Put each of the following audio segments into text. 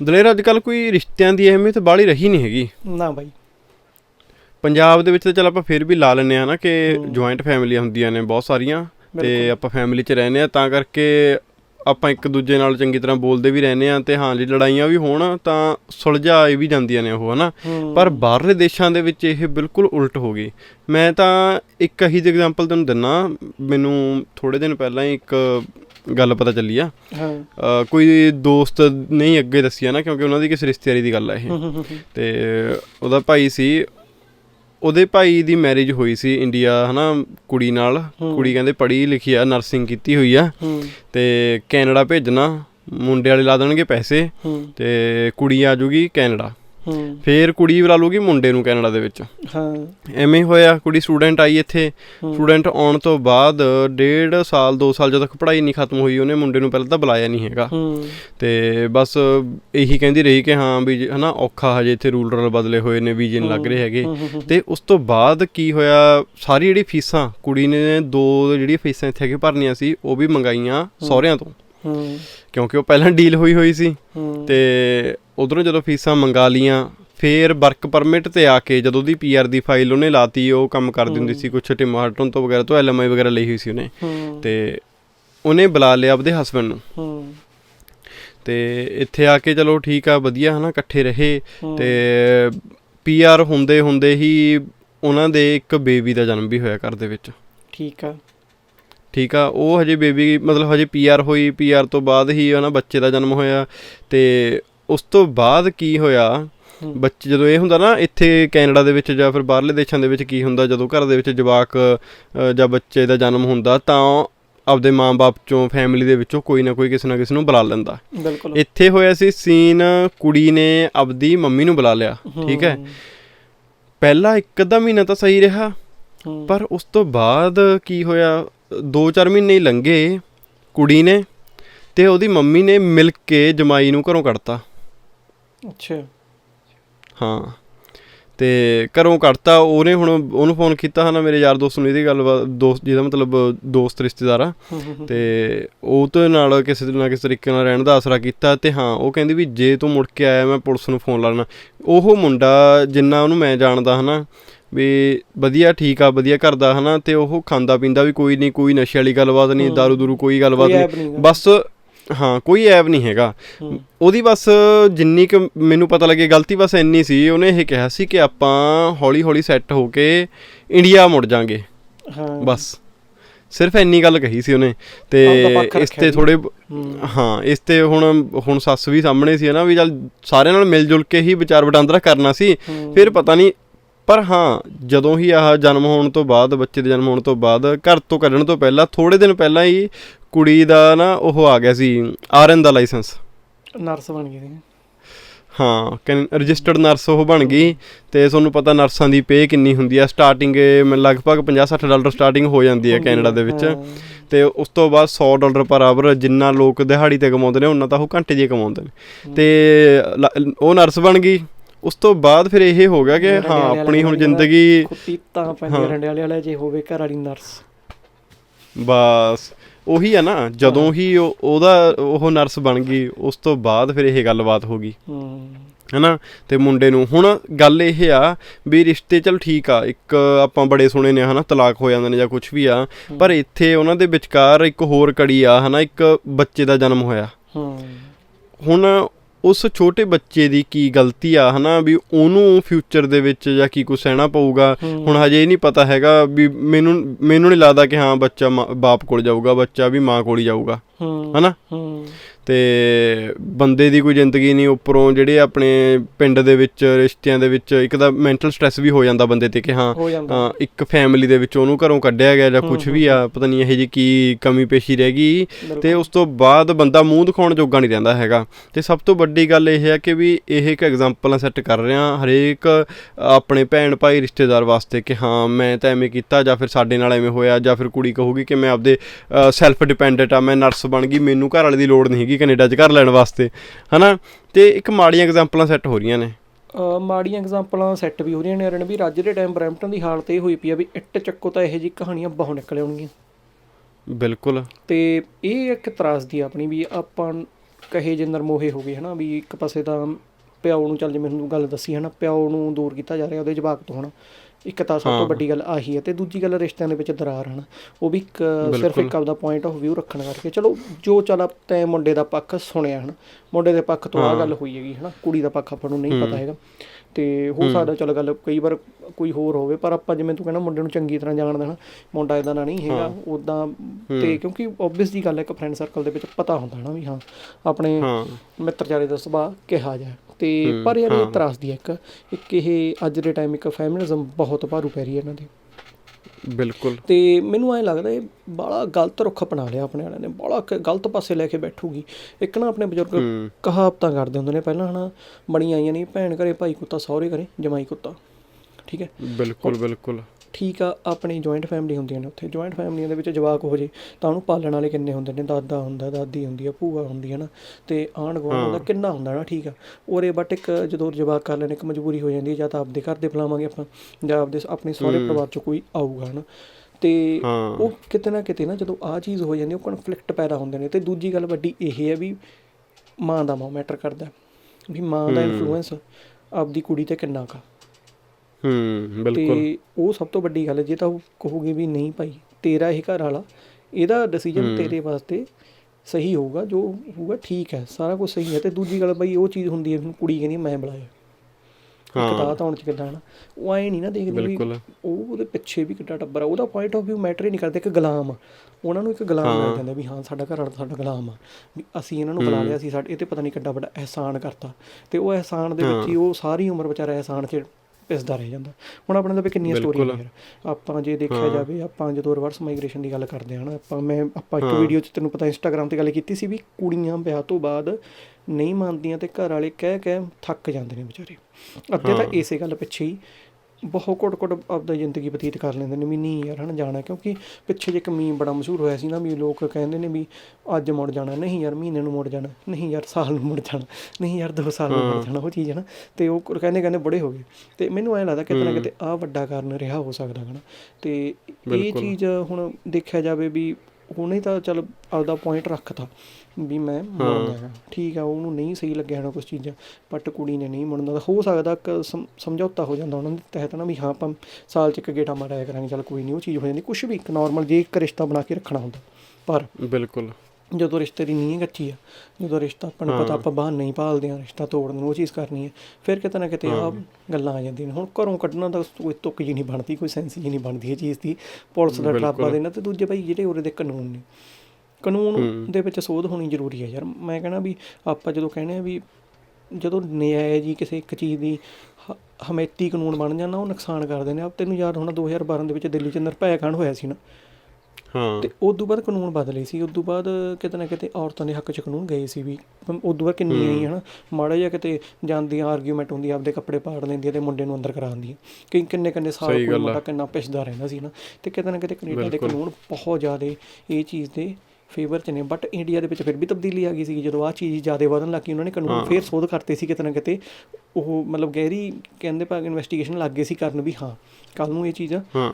ਦਲੇਰ ਅੱਜ ਕੱਲ ਕੋਈ ਰਿਸ਼ਤਿਆਂ ਦੀ ਅਹਿਮੀਅਤ ਬਾਹਲੀ ਰਹੀ ਨਹੀਂ ਹੈਗੀ। ਨਾ ਬਾਈ। ਪੰਜਾਬ ਦੇ ਵਿੱਚ ਤਾਂ ਚਲ ਆਪਾਂ ਫਿਰ ਵੀ ਲਾ ਲੈਂਦੇ ਆ ਨਾ ਕਿ ਜੁਆਇੰਟ ਫੈਮਲੀਆਂ ਹੁੰਦੀਆਂ ਨੇ ਬਹੁਤ ਸਾਰੀਆਂ ਤੇ। ਆਪਾਂ ਫੈਮਿਲੀ 'ਚ ਰਹਿੰਦੇ ਆ ਤਾਂ ਕਰਕੇ ਆਪਾਂ ਇੱਕ ਦੂਜੇ ਨਾਲ ਚੰਗੀ ਤਰ੍ਹਾਂ ਬੋਲਦੇ ਵੀ ਰਹਿੰਦੇ ਆ ਤੇ ਹਾਂ ਜੀ ਲੜਾਈਆਂ ਵੀ ਹੋਣ ਤਾਂ ਸੁਲਝਾ ਵੀ ਜਾਂਦੀਆਂ ਨੇ ਉਹ ਹਨਾ। ਪਰ ਬਾਹਰਲੇ ਦੇਸ਼ਾਂ ਦੇ ਵਿੱਚ ਇਹ ਬਿਲਕੁਲ ਉਲਟ ਹੋ ਗਈ। ਮੈਂ ਤਾਂ ਇੱਕ ਅਹੀ ਜਿਹੀ ਐਗਜ਼ਾਮਪਲ ਤੁਹਾਨੂੰ ਦਿੰਨਾ ਮੈਨੂੰ ਥੋੜੇ ਦਿਨ ਪਹਿਲਾਂ ਹੀ ਇੱਕ ਗੱਲ ਪਤਾ ਚੱਲੀ ਆ। ਹਾਂ। ਅ, ਕੋਈ ਦੋਸਤ ਨਹੀਂ ਅੱਗੇ ਦੱਸਿਆ ਨਾ ਕਿਉਂਕਿ ਉਹਨਾਂ ਦੀ ਕਿਸੇ ਰਿਸ਼ਤੇਦਾਰੀ ਦੀ ਗੱਲ ਆ ਇਹ। ਤੇ ਉਹਦਾ ਭਾਈ ਸੀ ਉਹਦੇ ਭਾਈ ਦੀ ਮੈਰਿਜ ਹੋਈ ਸੀ ਇੰਡੀਆ ਹਨਾ ਕੁੜੀ ਨਾਲ। ਕੁੜੀ ਕਹਿੰਦੇ ਪੜ੍ਹੀ ਲਿਖੀ ਆ ਨਰਸਿੰਗ ਕੀਤੀ ਹੋਈ ਆ। ਹੂੰ। ਤੇ ਕੈਨੇਡਾ ਭੇਜਣਾ ਮੁੰਡੇ ਵਾਲੇ ਲਾ ਦੇਣਗੇ ਪੈਸੇ। ਹੂੰ। ਤੇ ਕੁੜੀ ਆ ਜੂਗੀ ਕੈਨੇਡਾ। ਫੇਰ ਕੁੜੀ ਬੁਲਾ ਲੂਗੀ ਮੁੰਡੇ ਨੂੰ ਕੈਨੇਡਾ ਦੇ ਵਿੱਚ। ਹਾਂ। ਐਵੇਂ ਹੋਇਆ ਕੁੜੀ ਸਟੂਡੈਂਟ ਆਈ ਇੱਥੇ। ਸਟੂਡੈਂਟ ਆਉਣ ਤੋਂ ਬਾਅਦ ਡੇਢ ਸਾਲ 2 ਸਾਲ ਜਦੋਂ ਤੱਕ ਪੜ੍ਹਾਈ ਨਹੀਂ ਖਤਮ ਹੋਈ ਉਹਨੇ ਮੁੰਡੇ ਨੂੰ ਪਹਿਲਾਂ ਤਾਂ ਬੁਲਾਇਆ ਨਹੀਂ ਹੈਗਾ। ਤੇ ਬਸ ਇਹੀ ਕਹਿੰਦੀ ਰਹੀ ਕਿ ਹਾਂ ਵੀ ਹਨਾ ਔਖਾ ਹਜੇ ਇੱਥੇ ਰੂਲਰ ਬਦਲੇ ਹੋਏ ਨੇ ਵੀਜ਼ੇ ਨਹੀਂ ਲੱਗ ਰਹੇ ਹੈਗੇ। ਤੇ ਉਸ ਤੋਂ ਬਾਅਦ ਕੀ ਹੋਇਆ ਸਾਰੀ ਜਿਹੜੀ ਫੀਸਾਂ ਕੁੜੀ ਨੇ ਦੋ ਜਿਹੜੀਆਂ ਫੀਸਾਂ ਇੱਥੇ ਆ ਕੇ ਭਰਨੀਆਂ ਸੀ ਉਹ ਵੀ ਮੰਗਾਈਆਂ ਸਹੁਰਿਆਂ ਤੋਂ। ਹੂੰ। ਕਿਉਂਕਿ ਉਹ ਪਹਿਲਾਂ ਡੀਲ ਹੋਈ ਹੋਈ ਸੀ। ਤੇ ਉਧਰੋਂ ਜਦੋਂ ਫੀਸਾਂ ਮੰਗਾ ਲੀਆਂ ਫੇਰ ਵਰਕ ਪਰਮਿਟ ਤੇ ਆ ਕੇ ਜਦੋਂ ਦੀ ਪੀਆਰ ਦੀ ਫਾਈਲ ਉਹਨੇ ਲਾਤੀ ਉਹ ਕੰਮ ਕਰ ਦਿੰਦੀ ਸੀ ਕੁਛ ਟਿਮ ਹਾਰਟਨ ਤੋਂ ਵਗੈਰਾ ਤੋਂ ਐਲਐਮਆਈ ਵਗੈਰਾ ਲਈ ਹੋਈ ਸੀ ਉਹਨੇ। ਤੇ ਉਹਨੇ ਬੁਲਾ ਲਿਆ ਆਪਦੇ ਹਸਬੰਡ ਨੂੰ। ਹੂੰ। ਤੇ ਇੱਥੇ ਆ ਕੇ ਚਲੋ ਠੀਕ ਆ ਵਧੀਆ ਹਨਾ ਇਕੱਠੇ ਰਹੇ। ਤੇ ਪੀਆਰ ਹੁੰਦੇ ਹੁੰਦੇ ਹੀ ਉਹਨਾਂ ਦੇ ਇੱਕ ਬੇਬੀ ਦਾ ਜਨਮ ਵੀ ਹੋਇਆ ਘਰ ਦੇ ਵਿੱਚ। ਠੀਕ ਆ। ਠੀਕ ਆ ਉਹ ਹਜੇ ਬੇਬੀ ਮਤਲਬ ਹਜੇ ਪੀਆਰ ਹੋਈ ਪੀਆਰ ਤੋਂ ਬਾਅਦ ਹੀ ਹਨਾ ਬੱਚੇ ਦਾ ਜਨਮ ਹੋਇਆ ਤੇ ਉਸ ਤੋਂ ਬਾਅਦ ਕੀ ਹੋਇਆ। ਬੱਚੇ ਜਦੋਂ ਇਹ ਹੁੰਦਾ ਨਾ ਇੱਥੇ ਕੈਨੇਡਾ ਦੇ ਵਿੱਚ ਜਾਂ ਫਿਰ ਬਾਹਰਲੇ ਦੇਸ਼ਾਂ ਦੇ ਵਿੱਚ ਕੀ ਹੁੰਦਾ ਜਦੋਂ ਘਰ ਦੇ ਵਿੱਚ ਜਵਾਕ ਜਾਂ ਬੱਚੇ ਦਾ ਜਨਮ ਹੁੰਦਾ ਤਾਂ ਆਪਦੇ ਮਾਂ-ਬਾਪ ਚੋਂ ਫੈਮਿਲੀ ਦੇ ਵਿੱਚੋਂ ਕੋਈ ਨਾ ਕੋਈ ਕਿਸੇ ਨਾ ਕਿਸੇ ਨੂੰ ਬੁਲਾ ਲੈਂਦਾ। ਬਿਲਕੁਲ। ਇੱਥੇ ਹੋਇਆ ਸੀ ਸੀਨ ਕੁੜੀ ਨੇ ਆਪਦੀ ਮੰਮੀ ਨੂੰ ਬੁਲਾ ਲਿਆ ਠੀਕ ਹੈ। ਪਹਿਲਾ ਇੱਕ ਅੱਧਾ ਮਹੀਨਾ ਤਾਂ ਸਹੀ ਰਿਹਾ ਪਰ ਉਸ ਤੋਂ ਬਾਅਦ ਕੀ ਹੋਇਆ? 2-4 ਮਹੀਨੇ ਹੀ ਲੰਘੇ ਕੁੜੀ ਨੇ ਤੇ ਉਹਦੀ ਮੰਮੀ ਨੇ ਮਿਲ ਕੇ ਜਮਾਈ ਨੂੰ ਘਰੋਂ ਕੱਢਤਾ। ਅੱਛਾ। ਹਾਂ। ਤੇ ਘਰੋਂ ਕੱਢਤਾ ਉਹਨੇ ਹੁਣ ਉਹਨੂੰ ਫੋਨ ਕੀਤਾ ਹਨਾ ਮੇਰੇ ਯਾਰ ਦੋਸਤ ਨੂੰ ਇਹਦੀ ਗੱਲ ਦੋਸਤ ਜਿਹਦਾ ਮਤਲਬ ਦੋਸਤ ਰਿਸ਼ਤੇਦਾਰ ਆ। ਤੇ ਉਹ ਤੋਂ ਨਾਲ ਕਿਸੇ ਨਾ ਕਿਸੇ ਤਰੀਕੇ ਨਾਲ ਰਹਿਣ ਦਾ ਆਸਰਾ ਕੀਤਾ ਤੇ ਹਾਂ ਉਹ ਕਹਿੰਦੀ ਵੀ ਜੇ ਤੂੰ ਮੁੜ ਕੇ ਆਇਆ ਮੈਂ ਪੁਲਿਸ ਨੂੰ ਫੋਨ ਲਾਣਾ। ਉਹ ਮੁੰਡਾ ਜਿੰਨਾ ਉਹਨੂੰ ਮੈਂ ਜਾਣਦਾ ਹਨਾ ਵੀ ਵਧੀਆ ਠੀਕ ਆ ਵਧੀਆ ਕਰਦਾ ਹਨਾ? ਤੇ ਉਹ ਖਾਂਦਾ ਪੀਂਦਾ ਵੀ ਕੋਈ ਨਹੀਂ ਕੋਈ ਨਸ਼ੇ ਵਾਲੀ ਗੱਲਬਾਤ ਨਹੀਂ ਹੂੰ। ਦਾਰੂ ਕੋਈ ਗੱਲਬਾਤ ਨਹੀਂ। ਬਸ ਹਾਂ ਕੋਈ ਐਬ ਨਹੀਂ ਹੈਗਾ। ਉਹਦੀ ਬਸ ਜਿੰਨੀ ਕੁ ਮੈਨੂੰ ਪਤਾ ਲੱਗੇ ਗਲਤੀ ਬਸ ਇੰਨੀ ਸੀ ਉਹਨੇ ਇਹ ਕਿਹਾ ਸੀ ਕਿ ਆਪਾਂ ਹੌਲੀ ਹੌਲੀ ਸੈੱਟ ਹੋ ਕੇ ਇੰਡੀਆ ਮੁੜ ਜਾਾਂਗੇ। ਹਾਂ। ਬਸ ਸਿਰਫ ਇੰਨੀ ਗੱਲ ਕਹੀ ਸੀ ਉਹਨੇ। ਤੇ ਇਸ ਤੇ। ਥੋੜੇ ਹੂੰ, ਇਸ ਤੇ ਹੁਣ ਹੁਣ ਸੱਸ ਵੀ ਸਾਹਮਣੇ ਸੀ ਨਾ ਵੀ ਚੱਲ ਸਾਰਿਆਂ ਨਾਲ ਮਿਲ ਜੁਲ ਕੇ ਹੀ ਵਿਚਾਰ ਵਟਾਂਦਰਾ ਕਰਨਾ ਸੀ। ਫਿਰ ਪਤਾ ਨਹੀਂ ਪਰ ਹਾਂ ਜਦੋਂ ਹੀ ਆਹ ਜਨਮ ਹੋਣ ਤੋਂ ਬਾਅਦ ਬੱਚੇ ਦੇ ਜਨਮ ਹੋਣ ਤੋਂ ਬਾਅਦ ਘਰ ਤੋਂ ਕੱਢਣ ਤੋਂ ਪਹਿਲਾਂ ਥੋੜੇ ਦਿਨ ਪਹਿਲਾਂ ਹੀ ਕੁੜੀ ਦਾ ਨਾ ਉਹ ਆ ਗਿਆ ਸੀ ਆਰਐਨ ਦਾ ਲਾਇਸੈਂਸ। ਨਰਸ ਬਣ ਗਈ ਸੀ। ਹਾਂ ਰਜਿਸਟਰਡ ਨਰਸ ਉਹ ਬਣ ਗਈ ਤੇ ਤੁਹਾਨੂੰ ਪਤਾ ਨਰਸਾਂ ਦੀ ਪੇ ਕਿੰਨੀ ਹੁੰਦੀ ਆ ਸਟਾਰਟਿੰਗ ਲਗਭਗ 50-60 ਡਾਲਰ ਸਟਾਰਟਿੰਗ ਹੋ ਜਾਂਦੀ ਹੈ ਕੈਨੇਡਾ ਦੇ ਵਿੱਚ। ਤੇ ਉਸ ਤੋਂ ਬਾਅਦ 100 ਡਾਲਰ ਪਰ ਆਵਰ ਜਿੰਨਾ ਲੋਕ ਦਿਹਾੜੀ ਤੇ ਕਮਾਉਂਦੇ ਨੇ ਉਹਨਾਂ ਤਾਂ ਉਹ ਘੰਟੇ ਹੀ ਕਮਾਉਂਦੇ ਨੇ। ਤੇ ਉਹ ਨਰਸ ਬਣ ਗਈ। ਉਸ ਤੋਂ ਬਾਅਦ ਫਿਰ ਇਹ ਹੋ ਗਿਆ ਕਿ ਹਾਂ ਆਪਣੀ ਹੁਣ ਜ਼ਿੰਦਗੀ ਤਾਂ ਪੈਂਦੀ ਰੰਡਿਆਲੇ ਵਾਲੇ ਜੇ ਹੋਵੇ ਘਰ ਵਾਲੀ ਨਰਸ। ਬਸ ਉਹੀ ਆ ਨਾ ਜਦੋਂ ਹੀ। ਉਹ ਉਹਦਾ ਉਹ ਨਰਸ ਬਣ ਗਈ ਉਸ ਤੋਂ ਬਾਅਦ ਫਿਰ ਇਹ ਗੱਲਬਾਤ ਹੋ ਗਈ। ਹੂੰ। ਹੈਨਾ ਤੇ ਮੁੰਡੇ ਨੂੰ ਹੁਣ ਗੱਲ ਇਹ ਆ ਵੀ ਰਿਸ਼ਤੇ ਚਲ ਠੀਕ ਆ ਇੱਕ ਆਪਾਂ ਬੜੇ ਸੁਣੇ ਨੇ ਹਨਾ ਤਲਾਕ ਹੋ ਜਾਂਦੇ ਨੇ ਜਾਂ ਕੁਝ ਵੀ ਆ ਪਰ ਇੱਥੇ ਉਹਨਾਂ ਦੇ ਵਿਚਕਾਰ ਇੱਕ ਹੋਰ ਕੜੀ ਆ ਹਨਾ ਇੱਕ ਬੱਚੇ ਦਾ ਜਨਮ ਹੋਇਆ। ਹੂੰ। ਹੁਣ ਉਸ ਛੋਟੇ ਬੱਚੇ ਦੀ ਕੀ ਗਲਤੀ ਆ ਹਨਾ ਵੀ ਉਹਨੂੰ ਫਿਊਚਰ ਦੇ ਵਿੱਚ ਜਾਂ ਕੀ ਕੁਝ ਸਹਿਣਾ ਪਊਗਾ। ਹੁਣ ਹਜੇ ਇਹ ਨਹੀਂ ਪਤਾ ਹੈਗਾ ਵੀ ਮੈਨੂੰ ਮੈਨੂੰ ਨਹੀਂ ਲੱਗਦਾ ਕਿ ਹਾਂ ਬੱਚਾ ਬਾਪ ਕੋਲ ਜਾਊਗਾ ਬੱਚਾ ਵੀ ਮਾਂ ਕੋਲ ਹੀ ਜਾਊਗਾ। ਹਨਾ? ਹੂੰ। ਤੇ ਬੰਦੇ ਦੀ ਕੋਈ ਜ਼ਿੰਦਗੀ ਨਹੀਂ ਉੱਪਰੋਂ ਜਿਹੜੇ ਆਪਣੇ ਪਿੰਡ ਦੇ ਵਿੱਚ ਰਿਸ਼ਤਿਆਂ ਦੇ ਵਿੱਚ ਇੱਕ ਤਾਂ ਮੈਂਟਲ ਸਟ੍ਰੈਸ ਵੀ ਹੋ ਜਾਂਦਾ ਬੰਦੇ ਤੇ ਕਿ ਹਾਂ, ਇੱਕ ਫੈਮਿਲੀ ਦੇ ਵਿੱਚ ਉਹਨੂੰ ਘਰੋਂ ਕੱਢਿਆ ਗਿਆ ਜਾਂ ਕੁਝ ਵੀ ਆ ਪਤਾ ਨਹੀਂ ਇਹ ਜੀ ਕੀ ਕਮੀ ਪੇਸ਼ੀ ਰਹਿ ਗਈ ਤੇ ਉਸ ਤੋਂ ਬਾਅਦ ਬੰਦਾ ਮੂੰਹ ਦਿਖਾਉਣ ਜੋਗਾ ਨਹੀਂ ਰਹਿੰਦਾ ਹੈਗਾ। ਤੇ ਸਭ ਤੋਂ ਵੱਡੀ ਗੱਲ ਇਹ ਹੈ ਕਿ ਵੀ ਇਹ ਇੱਕ ਐਗਜ਼ਾਮਪਲਾਂ ਸੈੱਟ ਕਰ ਰਿਹਾ ਹਰੇਕ ਆਪਣੇ ਭੈਣ ਭਾਈ ਰਿਸ਼ਤੇਦਾਰ ਵਾਸਤੇ ਕਿ ਹਾਂ ਮੈਂ ਤਾਂ ਐਵੇਂ ਕੀਤਾ ਜਾਂ ਫਿਰ ਸਾਡੇ ਨਾਲ ਐਵੇਂ ਹੋਇਆ ਜਾਂ ਫਿਰ ਕੁੜੀ ਕਹੂਗੀ ਕਿ ਮੈਂ ਆਪਦੇ ਸੈਲਫ ਡਿਪੈਂਡੈਂਟ ਆ ਮੈਂ ਨਰਸ ਬਣ ਗਈ ਮੈਨੂੰ ਘਰ ਵਾਲੇ ਦੀ ਲੋੜ ਨਹੀਂ ਹੈਗੀ ਕੈਨੇਡਾ 'ਚ ਘਰ ਲੈਣ ਵਾਸਤੇ ਹਨਾ? ਤੇ ਇੱਕ ਮਾੜੀਆਂ ਐਗਜ਼ਾਮਪਲਾਂ ਸੈੱਟ ਹੋ ਰਹੀਆਂ ਨੇ। ਮਾੜੀਆਂ ਐਗਜ਼ਾਮਪਲਾਂ ਸੈੱਟ ਵੀ ਹੋ ਰਹੀਆਂ ਨੇ ਰਣਵੀਰ ਅੱਜ ਦੇ ਟਾਈਮ ਬਰੈਂਪਟਨ ਦੀ ਹਾਲਤ ਇਹ ਹੋਈ ਪਈ ਆ ਵੀ ਇੱਟ ਚੱਕੋ ਤਾਂ ਇਹੋ ਜਿਹੀ ਕਹਾਣੀਆਂ ਬਹੁਤ ਨਿਕਲ ਆਉਣਗੀਆਂ। ਬਿਲਕੁਲ। ਤੇ ਇਹ ਇੱਕ ਤਰਾਸਦੀ ਆ ਆਪਣੀ ਵੀ ਆਪਾਂ ਕਹੇ ਜੇ ਨਰਮੋਹੇ ਹੋ ਗਏ ਹਨਾ ਵੀ ਇੱਕ ਪਾਸੇ ਤਾਂ ਪਿਓ ਨੂੰ ਚੱਲ ਜਿਵੇਂ ਮੈਨੂੰ ਗੱਲ ਦੱਸੀ ਹਨਾ ਪਿਓ ਨੂੰ ਦੂਰ ਕੀਤਾ ਜਾ ਰਿਹਾ ਉਹਦੇ ਜਵਾਕ ਤੋਂ ਹਨਾ। ਇੱਕ ਤਾਂ ਸਭ ਤੋਂ ਵੱਡੀ ਗੱਲ ਆਹੀ ਹੈ ਤੇ ਦੂਜੀ ਗੱਲ ਰਿਸ਼ਤਿਆਂ ਦੇ ਵਿੱਚ ਦਰਾਰ ਹਨਾ ਉਹ ਵੀ ਇੱਕ ਸਿਰਫ ਇੱਕ ਆਪਦਾ ਪੁਆਇੰਟ ਆਫ View ਰੱਖਣ ਕਰਕੇ। ਚਲੋ ਜੋ ਚੱਲ ਤੈਂ ਮੁੰਡੇ ਦਾ ਪੱਖ ਸੁਣਿਆ ਹਨਾ ਮੁੰਡੇ ਦੇ ਪੱਖ ਤੋਂ ਆ ਗੱਲ ਹੋਈ ਹੈਗੀ ਹਨਾ ਕੁੜੀ ਦਾ ਪੱਖ ਆਪਾਂ ਨੂੰ ਨਹੀਂ ਪਤਾ ਹੈਗਾ। ਤੇ ਹੋ ਸਕਦਾ ਚਲ ਗੱਲ ਕਈ ਵਾਰ ਕੋਈ ਹੋਰ ਹੋਵੇ ਪਰ ਆਪਾਂ ਜਿਵੇਂ ਤੂੰ ਕਹਿੰਦਾ ਮੁੰਡੇ ਨੂੰ ਚੰਗੀ ਤਰ੍ਹਾਂ ਜਾਣਦਾ ਨਾ ਮੁੰਡਾ ਇਦਾਂ ਦਾ ਨਹੀਂ ਹੈਗਾ ਉਦਾਂ ਤੇ ਕਿਉਂਕਿ ਆਬਵੀਅਸ ਦੀ ਗੱਲ ਹੈ ਇੱਕ ਫਰੈਂਡ ਸਰਕਲ ਦੇ ਵਿੱਚ ਪਤਾ ਹੁੰਦਾ ਨਾ ਵੀ ਹਾਂ ਆਪਣੇ ਮਿੱਤਰਚਾਰੇ ਦਾ ਸੁਭਾਅ ਕਿਹਾ ਜਾ ਤੇ ਪਰ ਯਾਰ ਇਹ ਤਰਾਸਦੀ ਹੈ ਇੱਕ ਇੱਕ ਇਹ ਅੱਜ ਦੇ ਟਾਈਮ ਇੱਕ ਫੈਮਿਨਿਜ਼ਮ ਬਹੁਤ ਭਾਰੂ ਪੈ ਰਹੀ ਹੈ ਇਹਨਾਂ ਦੇ। ਬਿਲਕੁਲ। ਤੇ ਮੈਨੂੰ ਐ ਲੱਗਦਾ ਇਹ ਬੜਾ ਗਲਤ ਰੁੱਖ ਅਪਣਾ ਲਿਆ ਆਪਣੇ ਵਾਲਿਆਂ ਨੇ ਬੜਾ ਗਲਤ ਪਾਸੇ ਲੈ ਕੇ ਬੈਠੂਗੀ। ਇੱਕ ਨਾ ਆਪਣੇ ਬਜ਼ੁਰਗ ਕਹਾਵਤਾਂ ਕਰਦੇ ਹੁੰਦੇ ਨੇ ਪਹਿਲਾਂ ਹਨਾ ਬਣੀਆਂ ਆਈਆਂ ਨਹੀਂ ਭੈਣ ਘਰੇ ਭਾਈ ਕੁੱਤਾ ਸਹੁਰੇ ਘਰੇ ਜਮਾਈ ਕੁੱਤਾ। ਠੀਕ ਹੈ? ਬਿਲਕੁਲ ਬਿਲਕੁਲ। ਠੀਕ ਆ ਆਪਣੀ ਜੁਆਇੰਟ ਫੈਮਿਲੀ ਹੁੰਦੀਆਂ ਨੇ ਉੱਥੇ। ਜੁਆਇੰਟ ਫੈਮਲੀਆਂ ਦੇ ਵਿੱਚ ਜਵਾਕ ਹੋ ਜੇ ਤਾਂ ਉਹਨੂੰ ਪਾਲਣ ਵਾਲੇ ਕਿੰਨੇ ਹੁੰਦੇ ਨੇ? ਦਾਦਾ ਹੁੰਦਾ ਦਾਦੀ ਹੁੰਦੀ ਆ ਭੂਆ ਹੁੰਦੀ ਹੈ ਨਾ। ਤੇ ਆਂਢ ਗੁਆਂਢ ਹੁੰਦਾ ਕਿੰਨਾ ਹੁੰਦਾ ਨਾ ਠੀਕ ਆ। ਔਰੇ ਬਟ ਇੱਕ ਜਦੋਂ ਜਵਾਕ ਕਰ ਲੈਣ ਇੱਕ ਮਜਬੂਰੀ ਹੋ ਜਾਂਦੀ ਹੈ ਜਾਂ ਤਾਂ ਆਪਦੇ ਘਰ ਦੇ ਬੁਲਾਵਾਂਗੇ ਆਪਾਂ ਜਾਂ ਆਪਦੇ ਆਪਣੇ ਸਹੁਰੇ ਪਰਿਵਾਰ ਚੋਂ ਕੋਈ ਆਊਗਾ ਨਾ ਤੇ ਉਹ ਕਿਤੇ ਨਾ ਕਿਤੇ ਨਾ ਜਦੋਂ ਆ ਚੀਜ਼ ਹੋ ਜਾਂਦੀ ਉਹ ਕਨਫਲਿਕਟ ਪੈਦਾ ਹੁੰਦੇ ਨੇ। ਤੇ ਦੂਜੀ ਗੱਲ ਵੱਡੀ ਇਹ ਹੈ ਵੀ ਮਾਂ ਦਾ ਮਾਂ ਮੈਟਰ ਕਰਦਾ। ਵੀ ਮਾਂ ਦਾ ਇਨਫਲੂਐਂਸ ਆਪਦੀ ਕੁੜੀ ਤੇ ਕਿੰਨਾ ਕਾ ਹੂੰ ਬਿਲਕੁਲ। ਤੇ ਉਹ ਸਭ ਤੋਂ ਵੱਡੀ ਗੱਲ ਹੈ ਜੇ ਤਾਂ ਉਹ ਕਹੋਗੇ ਵੀ ਨਹੀਂ ਭਾਈ ਤੇਰਾ ਇਹ ਘਰ ਵਾਲਾ ਇਹਦਾ ਡਿਸੀਜਨ ਤੇਰੇ ਵਾਸਤੇ ਸਹੀ ਹੋਊਗਾ ਜੋ ਹੋਊਗਾ ਠੀਕ ਹੈ ਸਾਰਾ ਕੁਝ ਸਹੀ ਹੈ। ਤੇ ਦੂਜੀ ਗੱਲ ਬਈ ਉਹ ਚੀਜ਼ ਹੁੰਦੀ ਹੈ ਕੁੜੀ ਕਹਿੰਦੀ ਮੈਂ ਬੁਲਾਇਆ। ਹਾਂ। ਕਿਤਾ ਤਾਂ ਚ ਕਿੱਦਾਂ ਨਾ ਉਹ ਐ ਨਹੀਂ ਨਾ ਦੇਖਦੀ ਵੀ ਉਹ ਉਹਦੇ ਪਿੱਛੇ ਵੀ ਕਿੱਡਾ ਟੱਬਰ ਆ ਉਹਦਾ ਪੁਆਇੰਟ ਆਫ View ਮੈਟਰ ਹੀ ਨਹੀਂ ਕਰਦਾ ਇੱਕ ਗੁਲਾਮ ਆ। ਉਹਨਾਂ ਨੂੰ ਇੱਕ ਗੁਲਾਮ ਲੱਗ ਜਾਂਦਾ ਵੀ ਹਾਂ ਸਾਡਾ ਘਰ ਵਾਲਾ ਸਾਡਾ ਗੁਲਾਮ ਆ। ਵੀ ਅਸੀਂ ਇਹਨਾਂ ਨੂੰ ਬੁਲਾ ਲਿਆ ਸੀ ਸਾਡੇ ਇਹ ਤੇ ਪਤਾ ਨਹੀਂ ਕਿੱਡਾ ਵੱਡਾ ਅਹਿਸਾਨ ਕਰਤਾ। ਤੇ ਉਹ ਅਹਿਸਾਨ ਦੇ ਵਿੱਚ ਹੀ ਉਹ ਸਾਰੀ ਉਮਰ ਵਿਚਾਰਾ ਅਹਿਸਾਨ 'ਚ ਪਿਸਦਾ ਰਹਿ ਜਾਂਦਾ। ਹੁਣ ਆਪਣੇ ਦਾ ਵੀ ਕਿੰਨੀਆਂ ਸਟੋਰੀਆਂ ਨੇ ਯਾਰ। ਆਪਾਂ ਜੇ ਦੇਖਿਆ ਜਾਵੇ ਆਪਾਂ ਜਦੋਂ ਰਿਵਰਸ ਮਾਈਗ੍ਰੇਸ਼ਨ ਦੀ ਗੱਲ ਕਰਦੇ ਹਾਂ ਨਾ ਆਪਾਂ ਮੈਂ ਆਪਾਂ ਇੱਕ ਵੀਡੀਓ 'ਚ ਤੈਨੂੰ ਪਤਾ ਇੰਸਟਾਗ੍ਰam ਤੇ ਗੱਲ ਕੀਤੀ ਸੀ ਵੀ ਕੁੜੀਆਂ ਵਿਆਹ ਤੋਂ ਬਾਅਦ ਨਹੀਂ ਮੰਨਦੀਆਂ ਤੇ ਘਰ ਵਾਲੇ ਕਹਿ ਕਹਿ ਥੱਕ ਜਾਂਦੇ ਨੇ ਵਿਚਾਰੇ। ਅੱਧੇ ਤਾਂ ਇਸੇ ਗੱਲ ਪਿੱਛੇ ਹੀ ਬਹੁਤ ਘੁੱਟ ਘੁੱਟ ਆਪਦਾ ਜ਼ਿੰਦਗੀ ਬਤੀਤ ਕਰ ਲੈਂਦੇ ਨੇ ਵੀ ਨਹੀਂ ਯਾਰ ਹਨਾ ਜਾਣਾ ਕਿਉਂਕਿ ਪਿੱਛੇ ਜੇ ਇੱਕ ਮੀਮ ਬੜਾ ਮਸ਼ਹੂਰ ਹੋਇਆ ਸੀ ਨਾ ਵੀ ਲੋਕ ਕਹਿੰਦੇ ਨੇ ਵੀ ਅੱਜ ਮੁੜ ਜਾਣਾ ਨਹੀਂ ਯਾਰ ਮਹੀਨੇ ਨੂੰ ਮੁੜ ਜਾਣਾ ਨਹੀਂ ਯਾਰ ਸਾਲ ਨੂੰ ਮੁੜ ਜਾਣਾ ਨਹੀਂ ਯਾਰ ਦੋ ਸਾਲ ਨੂੰ ਮੁੜ ਜਾਣਾ ਉਹ ਚੀਜ਼ ਹੈ ਨਾ ਤੇ ਉਹ ਕਹਿੰਦੇ ਕਹਿੰਦੇ ਬੜੇ ਹੋ ਗਏ। ਤੇ ਮੈਨੂੰ ਐਂ ਲੱਗਦਾ ਕਿਤੇ ਨਾ ਕਿਤੇ ਆ ਵੱਡਾ ਕਾਰਨ ਰਿਹਾ ਹੋ ਸਕਦਾ ਹੈ ਨਾ। ਤੇ ਇਹ ਚੀਜ਼ ਹੁਣ ਦੇਖਿਆ ਜਾਵੇ ਵੀ ਹੁਣੇ ਤਾਂ ਚੱਲ ਆਪਦਾ ਪੁਆਇੰਟ ਰੱਖਤਾ ਵੀ ਮੈਂ ਠੀਕ ਆ ਉਹਨੂੰ ਨਹੀਂ ਸਹੀ ਲੱਗਿਆ ਹੋਣਾ ਕੁਝ ਚੀਜ਼ਾਂ ਬਟ ਕੁੜੀ ਨੇ ਨਹੀਂ ਮੁੜਨਾ ਤਾਂ ਹੋ ਸਕਦਾ ਕਿ ਸਮ- ਸਮਝੌਤਾ ਹੋ ਜਾਂਦਾ ਉਹਨਾਂ ਦੇ ਤਹਿਤ ਨਾ ਵੀ ਹਾਂ ਆਪਾਂ ਸਾਲ ਚ ਇੱਕ ਗੇੜਾ ਮਾਰਿਆ ਕਰਾਂਗੇ ਚੱਲ ਕੋਈ ਨਹੀਂ ਉਹ ਚੀਜ਼ ਹੋ ਜਾਂਦੀ। ਕੁਝ ਵੀ ਇੱਕ ਨਾਰਮਲ ਜੇ ਇੱਕ ਰਿਸ਼ਤਾ ਬਣਾ ਕੇ ਰੱਖਣਾ ਹੁੰਦਾ ਪਰ ਬਿਲਕੁਲ। ਜਦੋਂ ਰਿਸ਼ਤੇ ਦੀ ਨੀਂਹ ਕੱਚੀ ਆ ਜਦੋਂ ਰਿਸ਼ਤਾ ਆਪਾਂ ਨੂੰ ਪਤਾ ਆਪਾਂ ਬਾਹਰ ਨਹੀਂ ਪਾਲਦੇ ਆ ਰਿਸ਼ਤਾ ਤੋੜਨ ਨੂੰ ਉਹ ਚੀਜ਼ ਕਰਨੀ ਹੈ ਫਿਰ ਕਿਤੇ ਨਾ ਕਿਤੇ ਆ ਗੱਲਾਂ ਆ ਜਾਂਦੀਆਂ ਨੇ। ਹੁਣ ਘਰੋਂ ਕੱਢਣਾ ਤਾਂ ਕੋਈ ਤੁੱਕ ਜੀ ਨਹੀਂ ਬਣਦੀ ਕੋਈ ਸੈਂਸ ਜੀ ਨਹੀਂ ਬਣਦੀ ਇਹ ਚੀਜ਼ ਦੀ। ਪੁਲਿਸ ਦਾ ਡਰਾਪਾ ਦੇਣਾ ਤੇ ਦੂਜੇ ਭਾਈ ਜਿਹੜੇ ਉਰੇ ਦੇ ਕਾਨੂੰਨ ਨੇ। ਕਾਨੂੰਨ ਦੇ ਵਿੱਚ ਸੋਧ ਹੋਣੀ ਜ਼ਰੂਰੀ ਹੈ ਯਾਰ। ਮੈਂ ਕਹਿੰਦਾ ਵੀ ਆਪਾਂ ਜਦੋਂ ਕਹਿੰਦੇ ਆ ਵੀ ਜਦੋਂ ਨਿਆਇ ਜੀ ਕਿਸੇ ਇੱਕ ਚੀਜ਼ ਦੀ ਹਮੇਤੀ ਕਾਨੂੰਨ ਬਣ ਜਾਂਦਾ ਉਹ ਨੁਕਸਾਨ ਕਰਦੇ ਨੇ ਆਪ ਤੈਨੂੰ ਯਾਦ ਹੋਣਾ 2012 ਦੇ ਵਿੱਚ ਦਿੱਲੀ 'ਚ ਨਿਰਭੈ ਕਾਂਡ ਹੋਇਆ ਸੀ ਨਾ? ਹਾਂ। ਤੇ ਉਸ ਤੋਂ ਬਾਅਦ ਕਾਨੂੰਨ ਬਦਲੇ ਸੀ ਉਸ ਤੋਂ ਬਾਅਦ ਕਿਤੇ ਨਾ ਕਿਤੇ ਔਰਤਾਂ ਦੇ ਹੱਕ 'ਚ ਕਾਨੂੰਨ ਗਏ ਸੀ ਵੀ ਉਸ ਤੋਂ ਬਾਅਦ ਕਿੰਨੀਆਂ ਹੀ। ਹਨਾ ਮਾੜਾ ਜਿਹਾ ਕਿਤੇ ਜਾਂਦੀਆਂ ਆਰਗੂਮੈਂਟ ਹੁੰਦੀ ਆਪਦੇ ਕੱਪੜੇ ਪਾੜ ਲੈਂਦੀ ਤੇ ਮੁੰਡੇ ਨੂੰ ਅੰਦਰ ਕਰਾ ਦਿੰਦੀ ਕਿ ਕਿੰਨੇ ਕਿੰਨੇ ਸਾਲ ਕੋਈ ਮੁੰਡਾ ਕਿੰਨਾ ਪਿਸਦਾ ਰਹਿੰਦਾ ਸੀ ਨਾ ਤੇ ਕਿਤੇ ਨਾ ਕਿਤੇ ਕੈਨੇਡਾ ਦੇ ਕਾਨੂੰਨ ਬਹੁਤ ਜ਼ਿਆਦਾ ਇਹ ਚੀਜ਼ ਦੇ ਫੇਵਰ 'ਚ ਨੇ ਬਟ ਇੰਡੀਆ ਦੇ ਵਿੱਚ ਫਿਰ ਵੀ ਤਬਦੀਲੀ ਆ ਗਈ ਸੀ ਜਦੋਂ ਆਹ ਚੀਜ਼ ਜ਼ਿਆਦਾ ਵਧਣ ਲੱਗੀ ਉਹਨਾਂ ਨੇ ਕਾਨੂੰਨ ਫੇਰ ਸੋਧ ਕਰਤੇ ਸੀ ਕਿਤੇ ਨਾ ਕਿਤੇ ਉਹ ਮਤਲਬ ਗਹਿਰੀ ਕਹਿੰਦੇ ਭਾਗ ਇਨਵੈਸਟੀਗੇਸ਼ਨ ਲੱਗ ਗਏ ਸੀ ਕਰਨ ਵੀ ਹਾਂ ਕੱਲ ਨੂੰ ਇਹ ਚੀਜ਼ ਹਾਂ।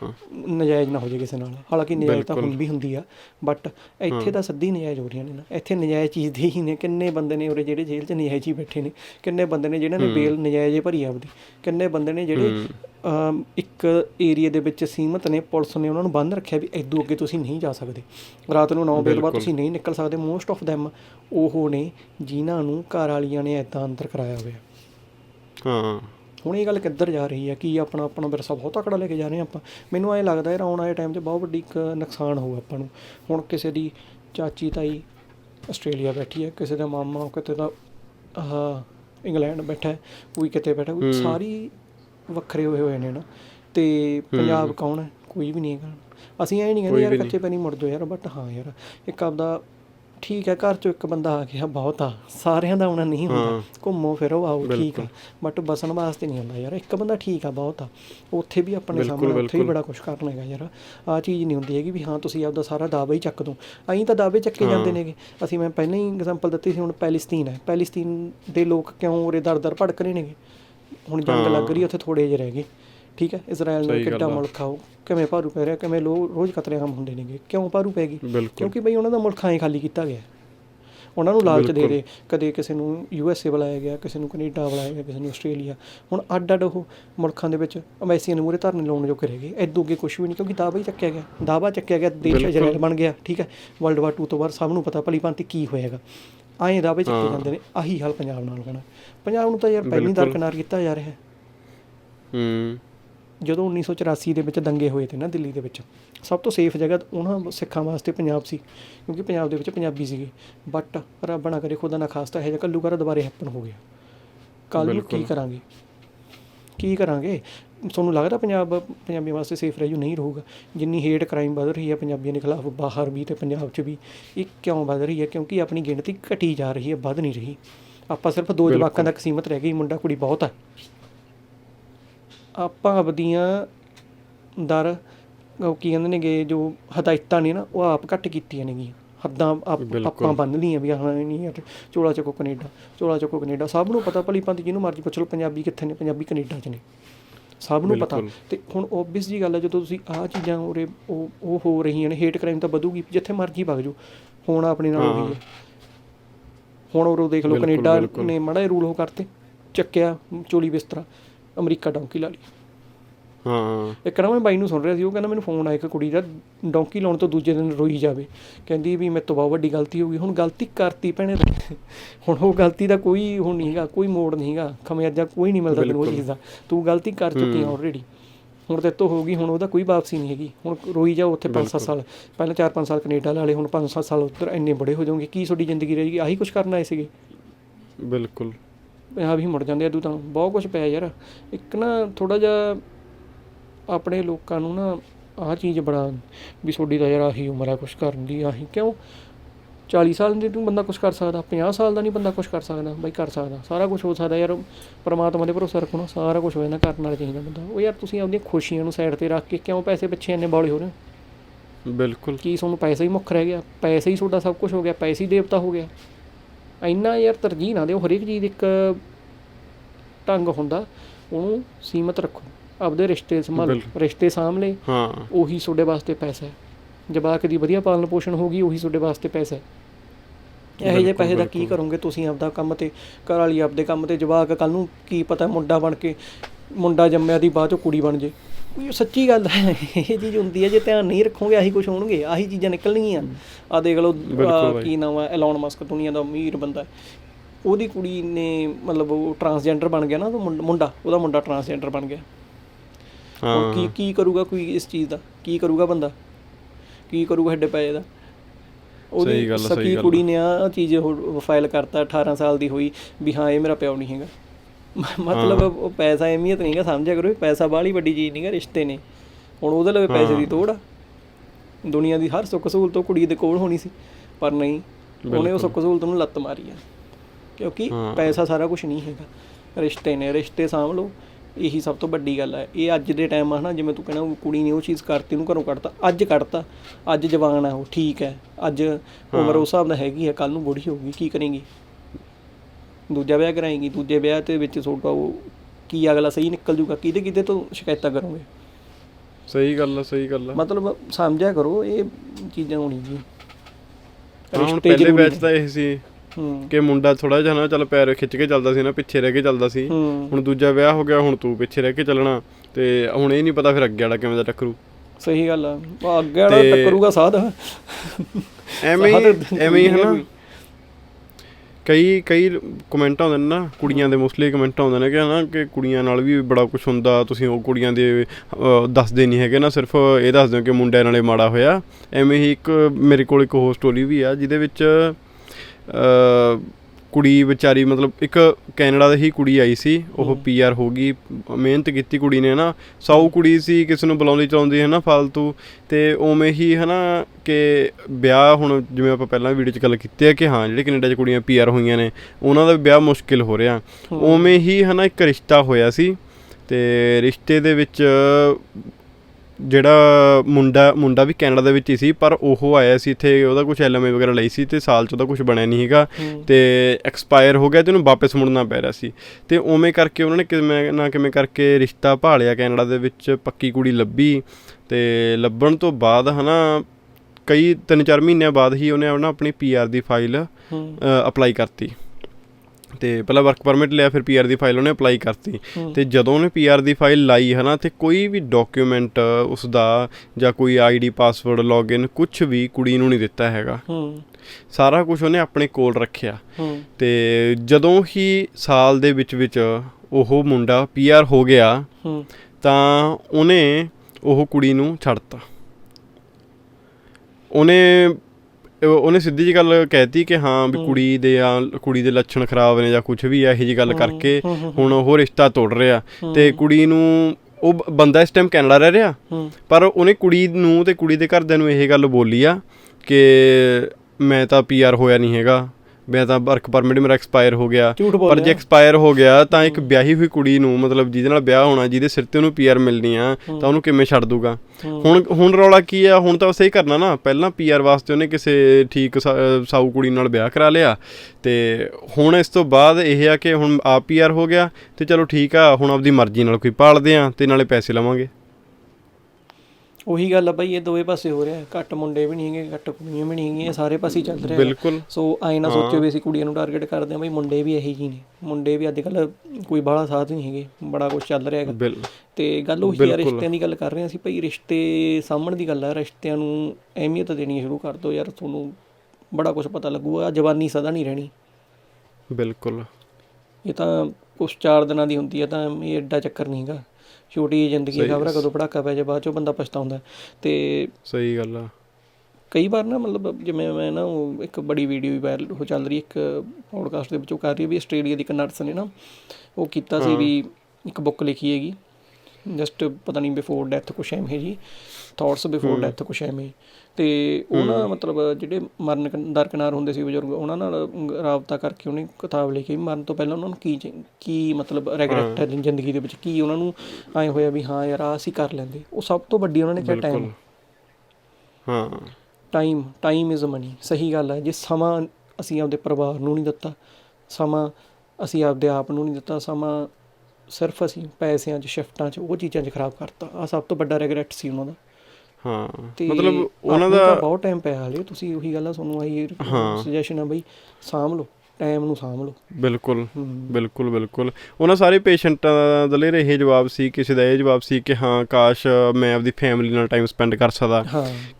ਨਜਾਇਜ਼ ਨਾ ਹੋ ਜਾਏ ਕਿਸੇ ਨਾਲ ਹਾਲਾਂਕਿ ਨਜਾਇਜ਼ ਤਾਂ ਹੁਣ ਵੀ ਹੁੰਦੀ ਆ ਬਟ ਇੱਥੇ ਤਾਂ ਸੱਦੀ ਨਜਾਇਜ਼ ਹੋ ਰਹੀਆਂ ਨੇ ਨਾ ਇੱਥੇ ਨਜਾਇਜ਼ ਚੀਜ਼ ਦੇ ਹੀ ਨੇ ਕਿੰਨੇ ਬੰਦੇ ਨੇ ਉਰੇ ਜਿਹੜੇ ਜੇਲ੍ਹ 'ਚ ਨਜਾਇਜ਼ ਹੀ ਬੈਠੇ ਨੇ ਕਿੰਨੇ ਬੰਦੇ ਨੇ ਜਿਨ੍ਹਾਂ ਨੇ ਬੇਲ ਨਜਾਇਜ਼ ਭਰੀ ਆ ਆਪਦੀ ਕਿੰਨੇ ਬੰਦੇ ਨੇ ਜਿਹੜੇ ਇੱਕ ਏਰੀਆ ਦੇ ਵਿੱਚ ਸੀਮਤ ਨੇ ਪੁਲਿਸ ਨੇ ਉਹਨਾਂ ਨੂੰ ਬੰਦ ਰੱਖਿਆ ਵੀ ਇਦੋਂ ਅੱਗੇ ਤੁਸੀਂ ਨਹੀਂ ਜਾ ਸਕਦੇ। ਰਾਤ ਨੂੰ 9 ਵਜੇ ਤੋਂ ਬਾਅਦ ਤੁਸੀਂ ਨਹੀਂ ਨਿਕਲ ਸਕਦੇ। ਮੋਸਟ ਆਫ them ਉਹ ਨੇ ਜਿਨ੍ਹਾਂ ਨੂੰ ਘਰ ਵਾਲੀਆਂ ਨੇ ਐਦਾਂ ਅੰਦਰ ਕਰਾਇਆ ਹੋਇਆ। ਹਾਂ। ਹੁਣ ਇਹ ਗੱਲ ਕਿੱਧਰ ਜਾ ਰਹੀ ਹੈ? ਕੀ ਆਪਣਾ ਆਪਣਾ ਵਿਰਸਾ ਬਹੁਤ ਤਕੜਾ ਲੈ ਕੇ ਜਾ ਰਹੇ ਹਾਂ ਆਪਾਂ? ਮੈਨੂੰ ਐ ਲੱਗਦਾ ਯਾਰ ਆਉਣ ਵਾਲੇ ਟਾਈਮ 'ਚ ਬਹੁਤ ਵੱਡੀ ਇੱਕ ਨੁਕਸਾਨ ਹੋਊ ਆਪਾਂ ਨੂੰ। ਹੁਣ ਕਿਸੇ ਦੀ ਚਾਚੀ ਤਾਈ ਆਸਟ੍ਰੇਲੀਆ ਬੈਠੀ ਹੈ ਕਿਸੇ ਦਾ ਮਾਮਾ ਕਿਤੇ ਦਾ ਇੰਗਲੈਂਡ ਬੈਠਾ ਹੈ ਕੋਈ ਕਿਤੇ ਬੈਠਾ ਕੋਈ ਸਾਰੀ ਵੱਖਰੇ ਹੋਏ ਹੋਏ ਨੇ ਨਾ। ਤੇ ਪੰਜਾਬ ਕੌਣ ਹੈ? ਕੋਈ ਵੀ ਨਹੀਂ ਹੈਗਾ। ਅਸੀਂ ਐ ਨਹੀਂ ਕਹਿੰਦੇ ਯਾਰ ਕੱਚੇ ਪੈਣੀ ਮੁੜ ਜਾਓ ਯਾਰ ਬਟ ਹਾਂ ਯਾਰ ਇੱਕ ਆਪਦਾ ਠੀਕ ਹੈ ਘਰ ਚੋਂ ਇੱਕ ਬੰਦਾ ਆ ਗਿਆ ਬਹੁਤ ਆ। ਸਾਰਿਆਂ ਦਾ ਆਉਣਾ ਨਹੀਂ ਹੁੰਦਾ। ਘੁੰਮੋ ਫਿਰੋ ਆਓ ਠੀਕ ਆ। ਬਟ ਬਸਣ ਵਾਸਤੇ ਨਹੀਂ ਹੁੰਦਾ ਯਾਰ। ਇੱਕ ਬੰਦਾ ਠੀਕ ਆ ਬਹੁਤ ਆ। ਉੱਥੇ ਵੀ ਆਪਣੇ ਸਾਹਮਣੇ ਉੱਥੇ ਵੀ ਬੜਾ ਕੁਝ ਕਰਨਾ ਹੈਗਾ ਯਾਰ। ਆ ਚੀਜ਼ ਨਹੀਂ ਹੁੰਦੀ ਹੈਗੀ ਵੀ ਹਾਂ ਤੁਸੀਂ ਆਪਦਾ ਸਾਰਾ ਦਾਅਵਾ ਹੀ ਚੱਕ ਦੋ। ਅਹੀਂ ਤਾਂ ਦਾਅਵੇ ਚੱਕੇ ਜਾਂਦੇ ਨੇਗੇ। ਅਸੀਂ ਮੈਂ ਪਹਿਲਾਂ ਹੀ ਐਗਜ਼ਾਮਪਲ ਦਿੱਤੀ ਸੀ ਹੁਣ ਪੈਲਿਸਤੀਨ ਹੈ। ਪੈਲਿਸਤੀਨ ਦੇ ਲੋਕ ਕਿਉਂ ਉਰੇ ਦਰ ਦਰ ਭੜਕ ਰਹੇ ਨੇਗੇ? ਹੁਣ ਜੰਗ ਲੱਗ ਰਹੀ ਉੱਥੇ ਥੋੜੇ ਜਿਹੇ ਰਹਿ ਗਏ। ਠੀਕ ਹੈ ਇਜ਼ਰਾਈਲ ਨੇ ਕਿੱਡਾ ਮੁਲਕ ਆ ਉਹ। ਕਿਵੇਂ ਭਾਰੂ ਪੈ ਰਿਹਾ ਕਿਵੇਂ ਲੋ ਰੋਜ਼ ਕਤਲੇਆਮ ਹੁੰਦੇ ਨੇਗੇ। ਕਿਉਂ ਭਾਰੂ ਪੈ ਗਈ? ਕਿਉਂਕਿ ਬਈ ਉਹਨਾਂ ਦਾ ਮੁਲਕ ਐਂ ਖਾਲੀ ਕੀਤਾ ਗਿਆ। ਉਹਨਾਂ ਨੂੰ ਲਾਲਚ ਦੇ ਦੇ ਕਦੇ ਕਿਸੇ ਨੂੰ ਯੂ ਐਸ ਏ ਬੁਲਾਇਆ ਗਿਆ ਕਿਸੇ ਨੂੰ ਕੈਨੇਡਾ ਬੁਲਾਇਆ ਗਿਆ ਕਿਸੇ ਨੂੰ ਆਸਟ੍ਰੇਲੀਆ। ਹੁਣ ਅੱਡ ਅੱਡ ਉਹ ਮੁਲਕਾਂ ਦੇ ਵਿੱਚ ਅੰਬੈਸੀਆਂ ਦੇ ਮੂਹਰੇ ਧਰਨੇ ਲਾਉਣ ਜੋ ਕਰੇਗੇ ਐਦੋਂ ਅੱਗੇ ਕੁਝ ਵੀ ਨਹੀਂ ਕਿਉਂਕਿ ਦਾਵਾ ਹੀ ਚੱਕਿਆ ਗਿਆ। ਦਾਵਾ ਚੱਕਿਆ ਗਿਆ ਦੇਸ਼ ਇਜ਼ਰਾਈਲ ਬਣ ਗਿਆ ਠੀਕ ਹੈ ਵਰਲਡ ਵਾਰ 2 ਤੋਂ ਬਾਅਦ ਸਭ ਨੂੰ ਪਤਾ ਭਲੀ ਭਾਂਤੀ ਕੀ ਹੋਏਗਾ ਆਏ ਦਾਅਵੇ ਚੱਕੇ ਜਾਂਦੇ ਨੇ ਆਹੀ ਹਾਲ ਪੰਜਾਬ ਨਾਲ ਹੋਣਾ ਪੰਜਾਬ ਨੂੰ ਤਾਂ ਯਾਰ ਪਹਿਲੀ ਦਰਕਨਾਰ ਕੀਤਾ ਜਾ ਰਿਹਾ ਹੈ। ਹੂੰ। ਜਦੋਂ 1984 ਦੇ ਵਿੱਚ ਦੰਗੇ ਹੋਏ ਤੇ ਨਾ ਦਿੱਲੀ ਦੇ ਵਿੱਚ ਸਭ ਤੋਂ ਸੇਫ ਜਗ੍ਹਾ ਉਹਨਾਂ ਸਿੱਖਾਂ ਵਾਸਤੇ ਪੰਜਾਬ ਸੀ ਕਿਉਂਕਿ ਪੰਜਾਬ ਦੇ ਵਿੱਚ ਪੰਜਾਬੀ ਸੀਗੇ। ਬਟ ਰੱਬ ਨਾ ਕਰੇ ਖੁਦਾ ਨਾ ਖਾਸਤਾ ਹੈ ਜੇ ਕੱਲੂ ਕਰ ਦੁਬਾਰੇ ਹੈਪਨ ਹੋ ਗਿਆ। ਕੱਲ ਨੂੰ ਕੀ ਕਰਾਂਗੇ? ਕੀ ਕਰਾਂਗੇ? ਤੁਹਾਨੂੰ ਲੱਗਦਾ ਪੰਜਾਬ ਪੰਜਾਬੀਆਂ ਵਾਸਤੇ ਸੇਫ ਰਹਿ ਜੂ? ਨਹੀਂ ਰਹੂਗਾ। ਜਿੰਨੀ ਹੇਟ ਕ੍ਰਾਈਮ ਵੱਧ ਰਹੀ ਹੈ ਪੰਜਾਬੀਆਂ ਦੇ ਖਿਲਾਫ ਬਾਹਰ ਵੀ ਤੇ ਪੰਜਾਬ 'ਚ ਵੀ ਇਹ ਕਿਉਂ ਵੱਧ ਰਹੀ ਹੈ? ਕਿਉਂਕਿ ਆਪਣੀ ਗਿਣਤੀ ਘਟੀ ਜਾ ਰਹੀ ਹੈ ਵੱਧ ਨਹੀਂ ਰਹੀ। ਆਪਾਂ ਸਿਰਫ ਦੋ ਜਵਾਕਾਂ ਤੱਕ ਸੀਮਤ ਰਹਿ ਗਏ ਮੁੰਡਾ ਕੁੜੀ ਬਹੁਤ ਹੈ ਆਪਾਂ ਆਪਦੀਆਂ ਦਰ ਉਹ ਕੀ ਕਹਿੰਦੇ ਨੇਗੇ ਜੋ ਹਦਾਇਤਾਂ ਨੇ ਨਾ ਉਹ ਆਪ ਘੱਟ ਕੀਤੀਆਂ ਨੇਗੀਆਂ। ਹੱਦਾਂ ਆਪ- ਬੰਨ ਲਈਆਂ ਵੀ ਹਾਂ ਨਹੀਂ ਯਾਰ ਚੋਲਾ ਚੱਕੋ ਕੈਨੇਡਾ ਚੋਲਾ ਚੱਕੋ ਕੈਨੇਡਾ। ਸਭ ਨੂੰ ਪਤਾ ਭਲੀ ਪੰਤ ਜਿਹਨੂੰ ਮਰਜ਼ੀ ਪੁੱਛ ਲਓ ਪੰਜਾਬੀ ਕਿੱਥੇ ਨੇ? ਪੰਜਾਬੀ ਕੈਨੇਡਾ 'ਚ ਨੇ। ਸਭ ਨੂੰ ਪਤਾ। ਤੇ ਹੁਣ ਓਬਵੀਅਸ ਜੀ ਗੱਲ ਹੈ ਜਦੋਂ ਤੁਸੀਂ ਆਹ ਚੀਜ਼ਾਂ ਉਰੇ ਉਹ ਉਹ ਹੋ ਰਹੀਆਂ ਨੇ ਹੇਟ ਕ੍ਰਾਈਮ ਤਾਂ ਵਧੂਗੀ ਜਿੱਥੇ ਮਰਜ਼ੀ ਵਗ ਜਾਓ ਹੁਣ ਆਪਣੇ ਨਾਲ ਹੋ ਗਈ ਹੈ। ਹੁਣ ਉਹ ਦੇਖ ਲਓ ਕੈਨੇਡਾ ਨੇ ਮੜਾ ਰੂਲ ਉਹ ਕਰਤੇ ਚੱਕਿਆ ਚੋਲੀ ਬਿਸਤਰਾ ਅਮਰੀਕਾ ਡੌਂਕੀ ਲਾ ਲਈ। ਹਾਂ। ਇੱਕ ਨਾ ਮੈਂ ਬਾਈ ਨੂੰ ਸੁਣ ਰਿਹਾ ਸੀ ਉਹ ਕਹਿੰਦਾ ਮੈਨੂੰ ਫੋਨ ਆਇਆ ਇੱਕ ਕੁੜੀ ਦਾ ਡੌਂਕੀ ਲਾਉਣ ਤੋਂ ਦੂਜੇ ਦਿਨ ਰੋਈ ਜਾਵੇ। ਕਹਿੰਦੀ ਵੀ ਮੇਰੇ ਤੋਂ ਬਹੁਤ ਵੱਡੀ ਗਲਤੀ ਹੋ ਗਈ ਹੁਣ ਗਲਤੀ ਕਰਤੀ ਭੈਣੇ ਹੁਣ ਉਹ ਗਲਤੀ ਦਾ ਕੋਈ ਹੁਣ ਨਹੀਂਗਾ ਕੋਈ ਮੋੜ ਨਹੀਂਗਾ ਖਮਿਆਜਾ ਕੋਈ ਨਹੀਂ ਮਿਲਦਾ ਤੈਨੂੰ ਉਹ ਚੀਜ਼ ਦਾ। ਤੂੰ ਗਲਤੀ ਕਰ ਚੁੱਕੀ ਆ ਆਲਰੇਡੀ ਹੁਣ ਤੇ ਤੋਂ ਹੋ ਗਈ ਹੁਣ ਉਹਦਾ ਕੋਈ ਵਾਪਸੀ ਨਹੀਂ ਹੈਗੀ। ਹੁਣ ਰੋਈ ਜਾਓ ਉੱਥੇ 5-7 ਸਾਲ। ਪਹਿਲਾਂ 4-5 ਸਾਲ ਕੈਨੇਡਾ ਲਾ ਲਏ ਹੁਣ 5-7 ਸਾਲ ਉੱਧਰ ਇੰਨੇ ਬੜੇ ਹੋ ਜਾਓਗੇ ਕੀ ਤੁਹਾਡੀ ਜ਼ਿੰਦਗੀ ਰਹੇਗੀ? ਆਹੀ ਕੁਝ ਕਰਨ ਆਏ ਸੀਗੇ। ਬਿਲਕੁਲ। ਪੰਜਾਬ ਹੀ ਮੁੜ ਜਾਂਦੇ ਆ ਤੂੰ ਤਾਂ ਬਹੁਤ ਕੁਝ ਪਿਆ ਯਾਰ। ਇੱਕ ਨਾ ਥੋੜਾ ਜਿਹਾ ਆਪਣੇ ਲੋਕਾਂ ਨੂੰ ਨਾ ਆਹ ਚੀਜ਼ ਬੜਾ ਵੀ ਤੁਹਾਡੀ ਤਾਂ ਯਾਰ ਆਹੀ ਉਮਰ ਆ ਕੁਝ ਕਰਨ ਦੀ ਆਹੀ। ਕਿਉਂ? 40 ਸਾਲ ਦੇ ਤੂੰ ਬੰਦਾ ਕੁਝ ਕਰ ਸਕਦਾ 50 ਸਾਲ ਦਾ ਨਹੀਂ ਬੰਦਾ ਕੁਝ ਕਰ ਸਕਦਾ ਬਾਈ ਕਰ ਸਕਦਾ। ਸਾਰਾ ਕੁਝ ਹੋ ਸਕਦਾ ਯਾਰ ਪਰਮਾਤਮਾ ਦੇ ਭਰੋਸਾ ਰੱਖੋ ਨਾ ਸਾਰਾ ਕੁਝ ਹੋ ਜਾਂਦਾ ਕਰਨ ਵਾਲਾ ਚਾਹੀਦਾ ਬੰਦਾ। ਉਹ ਯਾਰ ਤੁਸੀਂ ਆਪਣੀਆਂ ਖੁਸ਼ੀਆਂ ਨੂੰ ਸਾਈਡ ਤੇ ਰੱਖ ਕੇ ਕਿਉਂ ਪੈਸੇ ਪਿੱਛੇ ਇੰਨੇ ਬੌਲੇ ਹੋ ਰਹੇ ਹੋ? ਬਿਲਕੁਲ। ਕੀ ਤੁਹਾਨੂੰ ਪੈਸਾ ਹੀ ਮੁੱਖ ਰਹਿ ਗਿਆ? ਪੈਸੇ ਹੀ ਤੁਹਾਡਾ ਸਭ ਕੁਝ ਹੋ ਗਿਆ ਪੈਸੇ ਹੀ ਦੇਵਤਾ ਹੋ ਗਿਆ। ਇੰਨਾ ਯਾਰ ਤਰਜੀਹ ਨਾ ਦਿਓ ਹਰੇਕ ਚੀਜ਼ ਇੱਕ ਢੰਗ ਹੁੰਦਾ ਉਹਨੂੰ ਸੀਮਤ ਰੱਖੋ। ਆਪਦੇ ਰਿਸ਼ਤੇ ਸੰਭਾਲੋ ਰਿਸ਼ਤੇ ਸਾਂਭਲੇ ਹਾਂ। ਉਹੀ ਤੁਹਾਡੇ ਵਾਸਤੇ ਪੈਸਾ ਹੈ। ਜਵਾਕ ਦੀ ਵਧੀਆ ਪਾਲਣ ਪੋਸ਼ਣ ਹੋਗੀ ਉਹੀ ਤੁਹਾਡੇ ਵਾਸਤੇ ਪੈਸਾ ਹੈ। ਇਹੋ ਜਿਹੇ ਪੈਸੇ ਦਾ ਕੀ ਕਰੋਗੇ ਤੁਸੀਂ ਆਪਦਾ ਕੰਮ ਤੇ ਘਰ ਵਾਲੀ ਆਪਦੇ ਕੰਮ ਤੇ? ਜਵਾਕ ਕੱਲ ਨੂੰ ਕੀ ਪਤਾ ਮੁੰਡਾ ਬਣ ਕੇ ਮੁੰਡਾ ਜੰਮਿਆ ਦੀ ਬਾਅਦ ਚੋਂ ਕੁੜੀ ਬਣ ਜੇ। ਇਹ ਸੱਚੀ ਗੱਲ ਹੈ ਇਹ ਚੀਜ਼ ਹੁੰਦੀ ਹੈ ਜੇ ਧਿਆਨ ਨਹੀਂ ਰੱਖੋਗੇ ਆਹੀ ਕੁਝ ਹੋਣਗੇ ਆਹੀ ਚੀਜ਼ਾਂ ਨਿਕਲਣਗੀਆਂ। ਆ ਦੇਖ ਲਓ ਕੀ ਨਾਮ ਹੈ ਐਲਨ ਮਸਕ ਦੁਨੀਆ ਦਾ ਅਮੀਰ ਬੰਦਾ ਹੈ। ਉਹਦੀ ਕੁੜੀ ਨੇ ਮਤਲਬ ਉਹ ਟਰਾਂਸਜੈਂਡਰ ਬਣ ਗਿਆ ਨਾ ਉਹ ਮੁੰਡਾ ਉਹਦਾ ਮੁੰਡਾ ਟਰਾਂਸਜੈਂਡਰ ਬਣ ਗਿਆ। ਹੁਣ ਕੀ ਕੀ ਕਰੂਗਾ ਕੋਈ ਇਸ ਚੀਜ਼ ਦਾ? ਕੀ ਕਰੂਗਾ ਬੰਦਾ? ਕੀ ਕਰੂਗਾ ਹੱਡੇ ਪੈਸੇ ਦਾ? ਉਹਦੀ ਸਕੀ ਕੁੜੀ ਨੇ ਆ ਚੀਜ਼ ਉਹ ਫਾਈਲ ਕਰਤਾ 18 ਸਾਲ ਦੀ ਹੋਈ ਵੀ ਹਾਂ ਇਹ ਮੇਰਾ ਪਿਓ ਨਹੀਂ ਹੈਗਾ। ਮਤਲਬ ਉਹ ਪੈਸਾ ਅਹਿਮੀਅਤ ਨਹੀਂਗਾ ਸਮਝਿਆ ਕਰੋ ਪੈਸਾ ਬਾਹਲੀ ਵੱਡੀ ਚੀਜ਼ ਨਹੀਂਗਾ ਰਿਸ਼ਤੇ ਨੇ। ਹੁਣ ਉਹਦੇ ਲਈ ਪੈਸੇ ਦੀ ਤੋੜ ਆ। ਦੁਨੀਆ ਦੀ ਹਰ ਸੁੱਖ ਸਹੂਲਤ ਉਹ ਕੁੜੀ ਦੇ ਕੋਲ ਹੋਣੀ ਸੀ ਪਰ ਨਹੀਂ। ਉਹਨੇ ਉਹ ਸੁੱਖ ਸਹੂਲਤ ਨੂੰ ਲੱਤ ਮਾਰੀ ਆ। ਕਿਉਂਕਿ ਪੈਸਾ ਸਾਰਾ ਕੁਝ ਨਹੀਂ ਹੈਗਾ। ਰਿਸ਼ਤੇ ਨੇ ਰਿਸ਼ਤੇ ਸਾਂਭ ਲਓ। ਇਹੀ ਸਭ ਤੋਂ ਵੱਡੀ ਗੱਲ ਹੈ। ਇਹ ਅੱਜ ਦੇ ਟਾਈਮ ਆ ਨਾ ਜਿਵੇਂ ਤੂੰ ਕਹਿੰਦਾ ਉਹ ਕੁੜੀ ਨੇ ਉਹ ਚੀਜ਼ ਕਰਤੀ ਉਹਨੂੰ ਘਰੋਂ ਕੱਢਤਾ ਅੱਜ ਕੱਢਤਾ ਅੱਜ ਜਵਾਨ ਆ ਉਹ ਠੀਕ ਹੈ। ਅੱਜ ਉਮਰ ਉਸ ਹਿਸਾਬ ਨਾਲ ਹੈਗੀ ਹੈ ਕੱਲ ਨੂੰ ਬੁੜੀ ਹੋਊਗੀ ਕੀ ਕਰੇਗੀ? ਦੂਜਾ ਵਿਆਹ ਕਰਾਏਗੀ ਦੂਜੇ ਵਿਆਹ ਤੇ ਵਿੱਚ ਤੁਹਾਡਾ ਉਹ ਕੀ ਅਗਲਾ ਸਹੀ ਨਿਕਲ ਜੂਗਾ ਕਿਹਦੇ ਕਿਹਦੇ ਤੋਂ ਸ਼ਿਕਾਇਤਾਂ ਕਰੋਗੇ? ਸਹੀ ਗੱਲ ਆ ਸਹੀ ਗੱਲ ਆ। ਮਤਲਬ ਸਮਝਿਆ ਕਰੋ ਇਹ ਚੀਜ਼ਾਂ ਹੋਣੀ ਜੀ। ਹੁਣ ਪਹਿਲੇ ਬੈਚ ਤਾਂ ਇਹ ਸੀ। ਕਿ ਮੁੰਡਾ ਥੋੜਾ ਜਿਹਾ ਨਾ ਚੱਲ ਪੈਰ ਖਿੱਚ ਕੇ ਚੱਲਦਾ ਸੀ ਨਾ ਪਿੱਛੇ ਰਹਿ ਕੇ ਚੱਲਦਾ ਸੀ। ਹੁਣ ਦੂਜਾ ਵਿਆਹ ਹੋ ਗਿਆ ਹੁਣ ਤੂੰ ਪਿੱਛੇ ਰਹਿ ਕੇ ਚੱਲਣਾ ਤੇ ਹੁਣ ਇਹ ਨਹੀਂ ਪਤਾ ਫਿਰ ਅੱਗੇ ਵਾਲਾ ਕਿਵੇਂ ਦਾ ਟੱਕਰੂ। ਸਹੀ ਗੱਲ ਆ। ਅੱਗੇ ਵਾਲਾ ਟੱਕਰੂਗਾ ਸਾਧ। ਐਵੇਂ ਐਵੇਂ ਹੀ ਹਨਾ। ਕਈ ਕਈ ਕਮੈਂਟ ਆਉਂਦੇ ਨੇ ਨਾ ਕੁੜੀਆਂ ਦੇ ਮੋਸਟਲੀ ਕਮੈਂਟ ਆਉਂਦੇ ਨੇ ਕਿ ਹਨਾ ਕਿ ਕੁੜੀਆਂ ਨਾਲ ਵੀ ਬੜਾ ਕੁਝ ਹੁੰਦਾ ਤੁਸੀਂ ਉਹ ਕੁੜੀਆਂ ਦੇ ਦੱਸਦੇ ਨਹੀਂ ਹੈਗੇ ਨਾ ਸਿਰਫ ਇਹ ਦੱਸਦੇ ਹੋ ਕਿ ਮੁੰਡਿਆਂ ਨਾਲੇ ਮਾੜਾ ਹੋਇਆ। ਐਵੇਂ ਹੀ ਇੱਕ ਮੇਰੇ ਕੋਲ ਇੱਕ ਹੋਰ ਸਟੋਰੀ ਵੀ ਆ ਜਿਹਦੇ ਵਿੱਚ ਕੁੜੀ ਵਿਚਾਰੀ ਮਤਲਬ ਇੱਕ ਕੈਨੇਡਾ ਦੀ ਹੀ ਕੁੜੀ ਆਈ ਸੀ ਉਹ ਪੀਆਰ ਹੋ ਗਈ ਮਿਹਨਤ ਕੀਤੀ ਕੁੜੀ ਨੇ ਨਾ ਸਾਊ ਕੁੜੀ ਸੀ ਕਿਸ ਨੂੰ ਬੁਲਾਉਂਦੀ ਚਲਾਉਂਦੀ ਹੈ ਨਾ ਫालतू ਤੇ ਉਵੇਂ ਹੀ ਹਨਾ ਕਿ ਵਿਆਹ ਹੁਣ ਜਿਵੇਂ ਆਪਾਂ ਪਹਿਲਾਂ ਵੀਡੀਓ 'ਚ ਗੱਲ ਕੀਤੀ ਹੈ ਕਿ ਹਾਂ ਜਿਹੜੇ ਕੈਨੇਡਾ 'ਚ ਕੁੜੀਆਂ ਪੀਆਰ ਹੋਈਆਂ ਨੇ ਉਹਨਾਂ ਦਾ ਵਿਆਹ ਮੁਸ਼ਕਿਲ ਹੋ ਰਿਹਾ। ਉਵੇਂ ਹੀ ਹਨਾ ਇੱਕ ਰਿਸ਼ਤਾ ਹੋਇਆ ਸੀ। ਤੇ ਰਿਸ਼ਤੇ ਦੇ ਵਿੱਚ ਜਿਹੜਾ ਮੁੰਡਾ ਮੁੰਡਾ ਵੀ ਕੈਨੇਡਾ ਦੇ ਵਿੱਚ ਹੀ ਸੀ ਪਰ ਉਹ ਆਇਆ ਸੀ ਇੱਥੇ ਉਹਦਾ ਕੁਝ ਐਲਐਮਏ ਵਗੈਰਾ ਲਈ ਸੀ ਤੇ ਸਾਲ ਚ ਉਹਦਾ ਕੁਝ ਬਣਿਆ ਨਹੀਂ ਹੈਗਾ ਤੇ ਐਕਸਪਾਇਰ ਹੋ ਗਿਆ ਤੇ ਉਹਨੂੰ ਵਾਪਸ ਮੁੜਨਾ ਪੈ ਰਿਹਾ ਸੀ। ਤੇ ਉਵੇਂ ਕਰਕੇ ਉਹਨਾਂ ਨੇ ਕਿਵੇਂ ਨਾ ਕਿਵੇਂ ਕਰਕੇ ਰਿਸ਼ਤਾ ਭਾਲਿਆ ਕੈਨੇਡਾ ਦੇ ਵਿੱਚ ਪੱਕੀ ਕੁੜੀ ਲੱਭੀ ਤੇ ਲੱਭਣ ਤੋਂ ਬਾਅਦ ਹਨਾ ਕਈ 3-4 ਮਹੀਨਿਆਂ ਬਾਅਦ ਹੀ ਉਹਨੇ ਆਪਣਾ ਆਪਣੀ ਪੀਆਰ ਦੀ ਫਾਈਲ ਅਪਲਾਈ ਕਰਤੀ। ਤੇ ਪਹਿਲਾਂ ਵਰਕ ਪਰਮਿਟ ਲਿਆ ਫਿਰ ਪੀਆਰ ਦੀ ਫਾਈਲ ਉਹਨੇ ਅਪਲਾਈ ਕਰਤੀ। ਤੇ ਜਦੋਂ ਉਹਨੇ ਪੀਆਰ ਦੀ ਫਾਈਲ ਲਾਈ ਹਨਾ ਤੇ ਕੋਈ ਵੀ ਡਾਕੂਮੈਂਟ ਉਸ ਦਾ ਜਾਂ ਕੋਈ ਆਈਡੀ ਪਾਸਵਰਡ ਲੌਗਇਨ ਕੁਝ ਵੀ ਕੁੜੀ ਨੂੰ ਨਹੀਂ ਦਿੱਤਾ ਹੈਗਾ। ਸਾਰਾ ਕੁਝ ਉਹਨੇ ਆਪਣੇ ਕੋਲ ਰੱਖਿਆ। ਤੇ ਜਦੋਂ ਹੀ ਸਾਲ ਦੇ ਵਿੱਚ ਵਿੱਚ ਉਹ ਮੁੰਡਾ ਪੀਆਰ ਹੋ ਗਿਆ ਤਾਂ ਉਹਨੇ ਉਹ ਕੁੜੀ ਨੂੰ ਛੱਡਤਾ। ਉਹਨੇ ਉਹ- ਉਹਨੇ ਸਿੱਧੀ ਜੀ ਗੱਲ ਕਹਿਤੀ ਕਿ ਹਾਂ ਵੀ ਕੁੜੀ ਦੇ ਆ ਕੁੜੀ ਦੇ ਲੱਛਣ ਖਰਾਬ ਨੇ ਜਾਂ ਕੁਝ ਵੀ ਆ ਇਹੋ ਜੀ ਗੱਲ ਕਰਕੇ ਹੁਣ ਉਹ ਰਿਸ਼ਤਾ ਤੋੜ ਰਿਹਾ। ਤੇ ਕੁੜੀ ਨੂੰ ਉਹ ਬੰਦਾ ਇਸ ਟਾਈਮ ਕੈਨੇਡਾ ਰਹਿ ਰਿਹਾ। ਪਰ ਉਹਨੇ ਕੁੜੀ ਨੂੰ ਤੇ ਕੁੜੀ ਦੇ ਘਰਦਿਆਂ ਨੂੰ ਇਹ ਗੱਲ ਬੋਲੀ ਆ ਕਿ ਮੈਂ ਤਾਂ ਪੀਆਰ ਹੋਇਆ ਨਹੀਂ ਹੈਗਾ। ਮੈਂ ਤਾਂ ਵਰਕ ਪਰਮਿਟ ਮੇਰਾ ਐਕਸਪਾਇਰ ਹੋ ਗਿਆ। ਪਰ ਜੇ ਐਕਸਪਾਇਰ ਹੋ ਗਿਆ ਤਾਂ ਇੱਕ ਵਿਆਹੀ ਹੋਈ ਕੁੜੀ ਨੂੰ ਮਤਲਬ ਜਿਹਦੇ ਨਾਲ ਵਿਆਹ ਹੋਣਾ ਜਿਹਦੇ ਸਿਰ ਤੇ ਉਹਨੂੰ ਪੀਆਰ ਮਿਲਣੀ ਆ ਤਾਂ ਉਹਨੂੰ ਕਿਵੇਂ ਛੱਡ ਦੂਗਾ? ਹੁਣ ਹੁਣ ਰੌਲਾ ਕੀ ਆ? ਹੁਣ ਤਾਂ ਸਹੀ ਕਰਨਾ ਨਾ। ਪਹਿਲਾਂ ਪੀਆਰ ਵਾਸਤੇ ਉਹਨੇ ਕਿਸੇ ਠੀਕ ਸਾਊ ਕੁੜੀ ਨਾਲ ਵਿਆਹ ਕਰਾ ਲਿਆ। ਤੇ ਹੁਣ ਇਸ ਤੋਂ ਬਾਅਦ ਇਹ ਆ ਕਿ ਹੁਣ ਆਪ ਪੀਆਰ ਹੋ ਗਿਆ ਤੇ ਚਲੋ ਠੀਕ ਆ ਹੁਣ ਆਪਦੀ ਮਰਜ਼ੀ ਨਾਲ ਕੋਈ ਪਾਲਦੇ ਆ ਤੇ ਨਾਲੇ ਪੈਸੇ ਲਵਾਂਗੇ। ਉਹੀ ਗੱਲ ਆ ਬਾਈ ਇਹ ਦੋਵੇਂ ਪਾਸੇ ਹੋ ਰਿਹਾ। ਘੱਟ ਮੁੰਡੇ ਵੀ ਨਹੀਂ ਹੈਗੇ ਘੱਟ ਕੁੜੀਆਂ ਵੀ ਨਹੀਂ ਹੈਗੀਆਂ ਇਹ ਸਾਰੇ ਪਾਸੇ ਹੀ ਚੱਲ ਰਿਹਾ। ਬਿਲਕੁਲ। ਸੋ ਆਏ ਨਾ ਸੋਚਿਓ ਵੀ ਅਸੀਂ ਕੁੜੀਆਂ ਨੂੰ ਟਾਰਗੇਟ ਕਰਦੇ ਹਾਂ ਬਈ ਮੁੰਡੇ ਵੀ ਇਹੀ ਜੀ ਨੇ। ਮੁੰਡੇ ਵੀ ਅੱਜ ਕੱਲ ਕੋਈ ਬਾਹਲਾ ਸਾਥ ਨਹੀਂ ਹੈਗੇ ਬੜਾ ਕੁਝ ਚੱਲ ਰਿਹਾ ਹੈਗਾ। ਤੇ ਗੱਲ ਉਹੀ ਆ ਰਿਸ਼ਤਿਆਂ ਦੀ ਗੱਲ ਕਰ ਰਹੇ ਹਾਂ ਅਸੀਂ ਭਾਈ ਰਿਸ਼ਤੇ ਸਾਹਮਣ ਦੀ ਗੱਲ ਆ। ਰਿਸ਼ਤਿਆਂ ਨੂੰ ਅਹਿਮੀਅਤ ਦੇਣੀ ਸ਼ੁਰੂ ਕਰ ਦਿਓ ਯਾਰ ਤੁਹਾਨੂੰ ਬੜਾ ਕੁਝ ਪਤਾ ਲੱਗੂਗਾ। ਜਵਾਨੀ ਸਦਾ ਨਹੀਂ ਰਹਿਣੀ। ਬਿਲਕੁਲ। ਇਹ ਤਾਂ ਕੁਛ ਚਾਰ ਦਿਨਾਂ ਦੀ ਹੁੰਦੀ ਹੈ ਤਾਂ ਇਹ ਐਡਾ ਚੱਕਰ ਨਹੀਂ ਹੈਗਾ। ਛੋਟੀ ਜਿਹੀ ਜ਼ਿੰਦਗੀ ਖਬਰਾ ਕਦੋਂ ਪੜਾਕਾ ਪੈ ਜਾ ਬਾਅਦ ਚੋਂ ਬੰਦਾ ਪਛਤਾਉਂਦਾ ਤੇ ਸਹੀ ਗੱਲ ਆ। ਕਈ ਵਾਰ ਨਾ ਮਤਲਬ ਜਿਵੇਂ ਮੈਂ ਨਾ ਉਹ ਇੱਕ ਬੜੀ ਵੀਡੀਓ ਵੀ ਵਾਇਰਲ ਹੋ ਚੱਲ ਰਹੀ ਇੱਕ ਪੋਡਕਾਸਟ ਦੇ ਵਿੱਚੋਂ ਕਰ ਰਹੀ ਵੀ ਆਸਟ੍ਰੇਲੀਆ ਦੀ ਇੱਕ ਨਰਸ ਨੇ ਨਾ ਉਹ ਕੀਤਾ ਸੀ ਵੀ ਇੱਕ ਬੁੱਕ ਲਿਖੀ ਹੈਗੀ। ਜਸਟ ਪਤਾ ਨਹੀਂ ਬਿਫੋਰ ਡੈਥ ਕੁਛ ਐਵੇਂ ਜੀ ਥਾਟਸ ਬਿਫੋਰ ਡੈਥ ਕੁਛ ਐਵੇਂ। ਤੇ ਉਹ ਨਾ ਮਤਲਬ ਜਿਹੜੇ ਮਰਨ ਕਨ- ਦਰਕਨਾਰ ਹੁੰਦੇ ਸੀ ਬਜ਼ੁਰਗ ਉਹਨਾਂ ਨਾਲ ਰਾਬਤਾ ਕਰਕੇ ਉਹਨੇ ਕਿਤਾਬ ਲਿਖੀ। ਮਰਨ ਤੋਂ ਪਹਿਲਾਂ ਉਹਨਾਂ ਨੂੰ ਕੀ ਕੀ ਮਤਲਬ ਰੈਗਰੈਟ ਹੈ। ਜ਼ਿੰਦਗੀ ਦੇ ਵਿੱਚ? ਕੀ ਉਹਨਾਂ ਨੂੰ ਐ ਹੋਇਆ ਵੀ ਹਾਂ ਯਾਰ ਆ ਅਸੀਂ ਕਰ ਲੈਂਦੇ? ਉਹ ਸਭ ਤੋਂ ਵੱਡੀ ਉਹਨਾਂ ਨੇ ਕਿਹਾ ਟਾਈਮ ਹਾਂ। ਟਾਈਮ ਟਾਈਮ ਇਜ਼ ਮਨੀ ਸਹੀ ਗੱਲ ਹੈ। ਜੇ ਸਮਾਂ ਅਸੀਂ ਆਪਦੇ ਪਰਿਵਾਰ ਨੂੰ ਨਹੀਂ ਦਿੱਤਾ ਸਮਾਂ ਅਸੀਂ ਆਪਦੇ ਆਪ ਨੂੰ ਨਹੀਂ ਦਿੱਤਾ ਸਮਾਂ ਸਿਰਫ ਅਸੀਂ ਪੈਸਿਆਂ 'ਚ ਸ਼ਿਫਟਾਂ 'ਚ ਉਹ ਚੀਜ਼ਾਂ 'ਚ ਖਰਾਬ ਕਰਤਾ। ਆ ਸਭ ਤੋਂ ਵੱਡਾ ਰੈਗਰੈਟ ਸੀ ਉਹਨਾਂ ਦਾ। ਹਾਂ। ਮਤਲਬ ਉਹਨਾਂ ਆਪਣੇ ਦਾ ਬਹੁਤ ਟਾਈਮ ਪਿਆ ਹਲੇ ਤੁਸੀਂ ਉਹੀ ਗੱਲ ਆ ਤੁਹਾਨੂੰ ਆਹੀ ਸੁਜੈਸ਼ਨ ਆ ਬਈ ਸਾਂਭ ਲਓ ਟਾਈਮ ਨੂੰ ਸਾਂਭ ਲਓ। ਬਿਲਕੁਲ। ਬਿਲਕੁਲ ਬਿਲਕੁਲ। ਉਹਨਾਂ ਸਾਰੇ ਪੇਸ਼ੈਂਟਾਂ ਦਾ ਲਈ ਇਹ ਜਵਾਬ ਸੀ ਕਿਸੇ ਦਾ ਇਹ ਜਵਾਬ ਸੀ ਕਿ ਹਾਂ ਕਾਸ਼ ਮੈਂ ਆਪਦੀ ਫੈਮਿਲੀ ਨਾਲ ਟਾਈਮ ਸਪੈਂਡ ਕਰ ਸਕਦਾ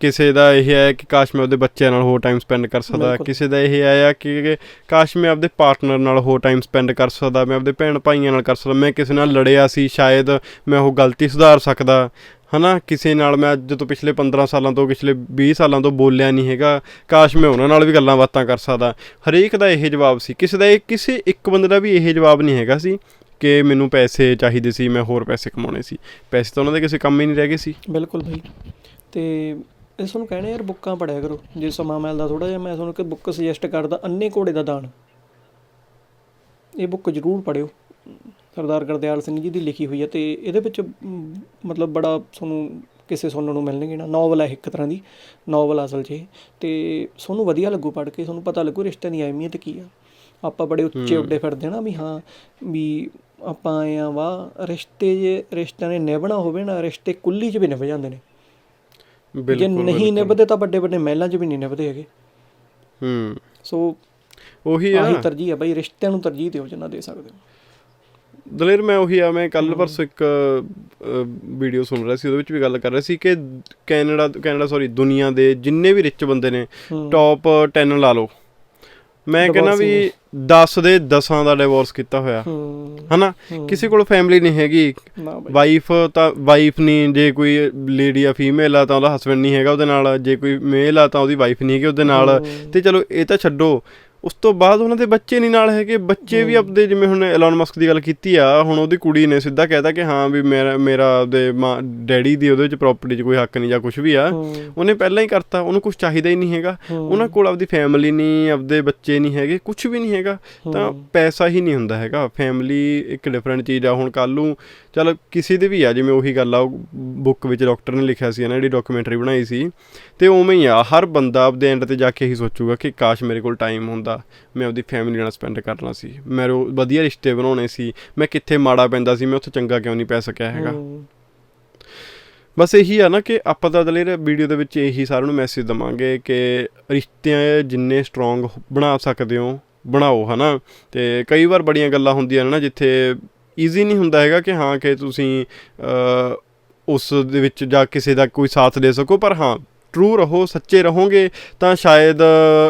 ਕਿਸੇ ਦਾ ਇਹ ਹੈ ਕਿ ਕਾਸ਼ ਮੈਂ ਆਪਦੇ ਬੱਚਿਆਂ ਨਾਲ ਹੋਰ ਟਾਈਮ ਸਪੈਂਡ ਕਰ ਸਕਦਾ। ਕਿਸੇ ਦਾ ਇਹ ਆਇਆ ਕਿ ਕਾਸ਼ ਮੈਂ ਆਪਦੇ ਪਾਰਟਨਰ ਨਾਲ ਹੋਰ ਟਾਈਮ ਸਪੈਂਡ ਕਰ ਸਕਦਾ ਮੈਂ ਆਪਦੇ ਭੈਣ ਭਾਈਆਂ ਨਾਲ ਕਰ ਸਕਦਾ ਮੈਂ ਕਿਸੇ ਨਾਲ ਲੜਿਆ ਸੀ ਸ਼ਾਇਦ ਮੈਂ ਉਹ ਗਲਤੀ ਸੁਧਾਰ ਸਕਦਾ। ਹਨਾ, ਕਿਸੇ ਨਾਲ ਮੈਂ ਜਦੋਂ ਪਿਛਲੇ 15 ਸਾਲਾਂ ਤੋਂ, ਪਿਛਲੇ 20 ਸਾਲਾਂ ਤੋਂ ਬੋਲਿਆ ਨਹੀਂ ਹੈਗਾ। ਕਾਸ਼ ਮੈਂ ਉਹਨਾਂ ਨਾਲ ਵੀ ਗੱਲਾਂ ਬਾਤਾਂ ਕਰ ਸਕਦਾ। ਹਰੇਕ ਦਾ ਇਹ ਜਵਾਬ ਸੀ। ਕਿਸੇ ਦਾ ਇਹ, ਕਿਸੇ ਇੱਕ ਬੰਦੇ ਦਾ ਵੀ ਇਹ ਜਵਾਬ ਨਹੀਂ ਹੈਗਾ ਸੀ ਕਿ ਮੈਨੂੰ ਪੈਸੇ ਚਾਹੀਦੇ ਸੀ, ਮੈਂ ਹੋਰ ਪੈਸੇ ਕਮਾਉਣੇ ਸੀ। ਪੈਸੇ ਤਾਂ ਉਹਨਾਂ ਦੇ ਕਿਸੇ ਕੰਮ ਹੀ ਨਹੀਂ ਰਹਿ ਗਏ ਸੀ। ਬਿਲਕੁਲ ਭਾਈ। ਤੇ ਇਸ ਨੂੰ ਕਹਿਣਾ ਯਾਰ ਬੁੱਕਾਂ ਪੜਿਆ ਕਰੋ। ਜੇ ਸਮਾਂ ਮਿਲਦਾ ਥੋੜਾ ਜਿਹਾ, ਮੈਂ ਤੁਹਾਨੂੰ ਇੱਕ ਬੁੱਕ ਸੁਜੈਸਟ ਕਰਦਾ ਅੰਨੇ ਘੋੜੇ ਦਾ ਦਾਨ। ਇਹ ਬੁੱਕ ਜ਼ਰੂਰ ਪੜਿਓ ਸਰਦਾਰ ਗੁਰਦਿਆਲ ਸਿੰਘ ਜੀ ਦੀ ਲਿਖੀ ਹੋਈ ਹੈ ਤੇ ਇਹਦੇ ਵਿੱਚ ਮਤਲਬ ਬੜਾ ਤੁਹਾਨੂੰ ਕਿਸੇ ਸੁਣਨ ਨੂੰ ਮਿਲਣਗੇ ਨਾ ਨੋਵਲ ਹੈ ਇੱਕ ਤਰ੍ਹਾਂ ਦੀ ਨੋਵਲ ਅਸਲ 'ਚ ਤੇ ਤੁਹਾਨੂੰ ਵਧੀਆ ਲੱਗੂ ਪੜ੍ਹ ਕੇ ਤੁਹਾਨੂੰ ਪਤਾ ਲੱਗੂ ਰਿਸ਼ਤਿਆਂ ਦੀ ਅਹਿਮੀਅਤ ਕੀ ਆ। ਆਪਾਂ ਬੜੇ ਉੱਚੇ ਉੱਡੇ ਫਿਰਦੇ ਨਾ ਵੀ ਹਾਂ ਵੀ ਆਪਾਂ ਆਏ ਆ ਵਾ ਰਿਸ਼ਤੇ ਜੇ ਰਿਸ਼ਤਿਆਂ ਨੇ ਨਿਭਣਾ ਹੋਵੇ ਨਾ ਰਿਸ਼ਤੇ ਕੁੱਲੀ 'ਚ ਵੀ ਨਿਭ ਜਾਂਦੇ ਨੇ। ਜੇ ਬਿਲਕੁਲ ਨਹੀਂ ਨਿਭਦੇ ਤਾਂ ਵੱਡੇ ਵੱਡੇ ਮਹਿਲਾਂ 'ਚ ਵੀ ਨਹੀਂ ਨਿਭਦੇ ਹੈਗੇ। ਹੂੰ। ਸੋ ਉਹੀ ਆ ਆਹੀ ਤਰਜੀਹ ਆ ਬਈ ਰਿਸ਼ਤਿਆਂ ਨੂੰ ਤਰਜੀਹ ਦਿਓ ਜਿੰਨਾ ਦੇ ਸਕਦੇ ਹੋ। ਦਲੇਰ ਮੈਂ ਉਹੀ ਆ ਮੈਂ ਕੱਲ ਪਰਸੋਂ ਇੱਕ ਵੀਡੀਓ ਸੁਣ ਰਿਹਾ ਸੀ ਉਹਦੇ ਵਿੱਚ ਵੀ ਗੱਲ ਕਰ ਰਿਹਾ ਸੀ ਕਿ ਕੈਨੇਡਾ ਕੈਨੇਡਾ ਸੌਰੀ ਦੁਨੀਆ ਦੇ ਜਿੰਨੇ ਵੀ ਰਿਚ ਬੰਦੇ ਨੇ। ਟੌਪ 10 ਲਾ ਲਓ। ਮੈਂ ਕਹਿੰਦਾ ਵੀ 10 ਦੇ 10ਾਂ ਦਾ ਡਿਵੋਰਸ ਕੀਤਾ ਹੋਇਆ। ਹੂੰ। ਹਨਾ? ਕਿਸੇ ਕੋਲ ਫੈਮਿਲੀ ਨਹੀਂ ਹੈਗੀ। ਵਾਈਫ ਤਾਂ ਵਾਈਫ ਨਹੀਂ ਜੇ ਕੋਈ ਲੇਡੀ ਆ ਫੀਮੇਲ ਆ ਤਾਂ ਉਹਦਾ ਹਸਬੰਡ ਨਹੀਂ ਹੈਗਾ ਉਹਦੇ ਨਾਲ। ਜੇ ਕੋਈ ਮੇਲ ਆ ਤਾਂ ਉਹਦੀ ਵਾਈਫ ਨਹੀਂ ਹੈਗੀ ਉਹਦੇ ਨਾਲ। ਤੇ ਚਲੋ ਇਹ ਤਾਂ ਛੱਡੋ। ਉਸ ਤੋਂ ਬਾਅਦ ਉਹਨਾਂ ਦੇ ਬੱਚੇ ਨਹੀਂ ਨਾਲ ਹੈਗੇ। ਬੱਚੇ ਵੀ ਆਪਦੇ ਜਿਵੇਂ ਹੁਣ ਐਲਨ ਮਸਕ ਦੀ ਗੱਲ ਕੀਤੀ ਆ ਹੁਣ ਉਹਦੀ ਕੁੜੀ ਨੇ ਸਿੱਧਾ ਕਹਿਤਾ ਕਿ ਹਾਂ ਵੀ ਮੇਰਾ ਮੇਰਾ ਆਪਦੇ ਮਾਂ ਡੈਡੀ ਦੀ ਉਹਦੇ ਵਿੱਚ ਪ੍ਰਾਪਰਟੀ 'ਚ ਕੋਈ ਹੱਕ ਨਹੀਂ ਜਾਂ ਕੁਝ ਵੀ ਆ। ਉਹਨੇ ਪਹਿਲਾਂ ਹੀ ਕਰਤਾ ਉਹਨੂੰ ਕੁਝ ਚਾਹੀਦਾ ਹੀ ਨਹੀਂ ਹੈਗਾ। ਉਹਨਾਂ ਕੋਲ ਆਪਦੀ ਫੈਮਿਲੀ ਨਹੀਂ ਆਪਦੇ ਬੱਚੇ ਨਹੀਂ ਹੈਗੇ ਕੁਝ ਵੀ ਨਹੀਂ ਹੈਗਾ। ਤਾਂ ਪੈਸਾ ਹੀ ਨਹੀਂ ਹੁੰਦਾ ਹੈਗਾ। ਫੈਮਿਲੀ ਇੱਕ ਡਿਫਰੈਂਟ ਚੀਜ਼ ਆ। ਹੁਣ ਕੱਲ ਨੂੰ ਚਲ ਕਿਸੇ ਦੇ ਵੀ ਆ ਜਿਵੇਂ ਉਹੀ ਗੱਲ ਆ ਉਹ ਬੁੱਕ ਵਿੱਚ ਡਾਕਟਰ ਨੇ ਲਿਖਿਆ ਸੀ ਨਾ ਜਿਹੜੀ ਡਾਕੂਮੈਂਟਰੀ ਬਣਾਈ ਸੀ ਤੇ ਉਵੇਂ ਹੀ ਆ ਹਰ ਬੰਦਾ ਆਪਦੇ ਐਂਡ ਤੇ ਜਾ ਕੇ ਇਹੀ ਸੋਚੂਗਾ ਕਿ ਕਾਸ਼ ਮੇਰੇ ਕੋਲ ਟਾਈਮ ਹੁੰਦਾ ਮੈਂ ਆਪਦੀ ਫੈਮਿਲੀ ਨਾਲ ਸਪੈਂਡ ਕਰਨਾ ਸੀ। ਮੇਰੇ ਵਧੀਆ ਰਿਸ਼ਤੇ ਬਣਾਉਣੇ ਸੀ ਮੈਂ ਕਿੱਥੇ ਮਾੜਾ ਪੈਂਦਾ ਸੀ ਮੈਂ ਉੱਥੇ ਚੰਗਾ ਕਿਉਂ ਨਹੀਂ ਪੈ ਸਕਿਆ ਹੈਗਾ। ਬਸ ਇਹੀ ਆ ਨਾ ਕਿ ਆਪਾਂ ਤਾਂ ਅਗਲੇ ਵੀਡੀਓ ਦੇ ਵਿੱਚ ਇਹੀ ਸਾਰਿਆਂ ਨੂੰ ਮੈਸੇਜ ਦਵਾਂਗੇ ਕਿ ਰਿਸ਼ਤੇ ਜਿੰਨੇ ਸਟਰੋਂਗ ਬਣਾ ਸਕਦੇ ਹੋ ਬਣਾਓ ਹਨਾ? ਤੇ ਕਈ ਵਾਰ ਬੜੀਆਂ ਗੱਲਾਂ ਹੁੰਦੀਆਂ ਨੇ ਨਾ ਜਿੱਥੇ ਈਜ਼ੀ ਨਹੀਂ ਹੁੰਦਾ ਹੈਗਾ ਕਿ ਹਾਂ ਕਿ ਤੁਸੀਂ ਉਸ ਦੇ ਵਿੱਚ ਜਾਂ ਕਿਸੇ ਦਾ ਕੋਈ ਸਾਥ ਦੇ ਸਕੋ ਪਰ ਹਾਂ ਟਰੂ ਰਹੋ ਸੱਚੇ ਰਹੋਗੇ ਤਾਂ ਸ਼ਾਇਦ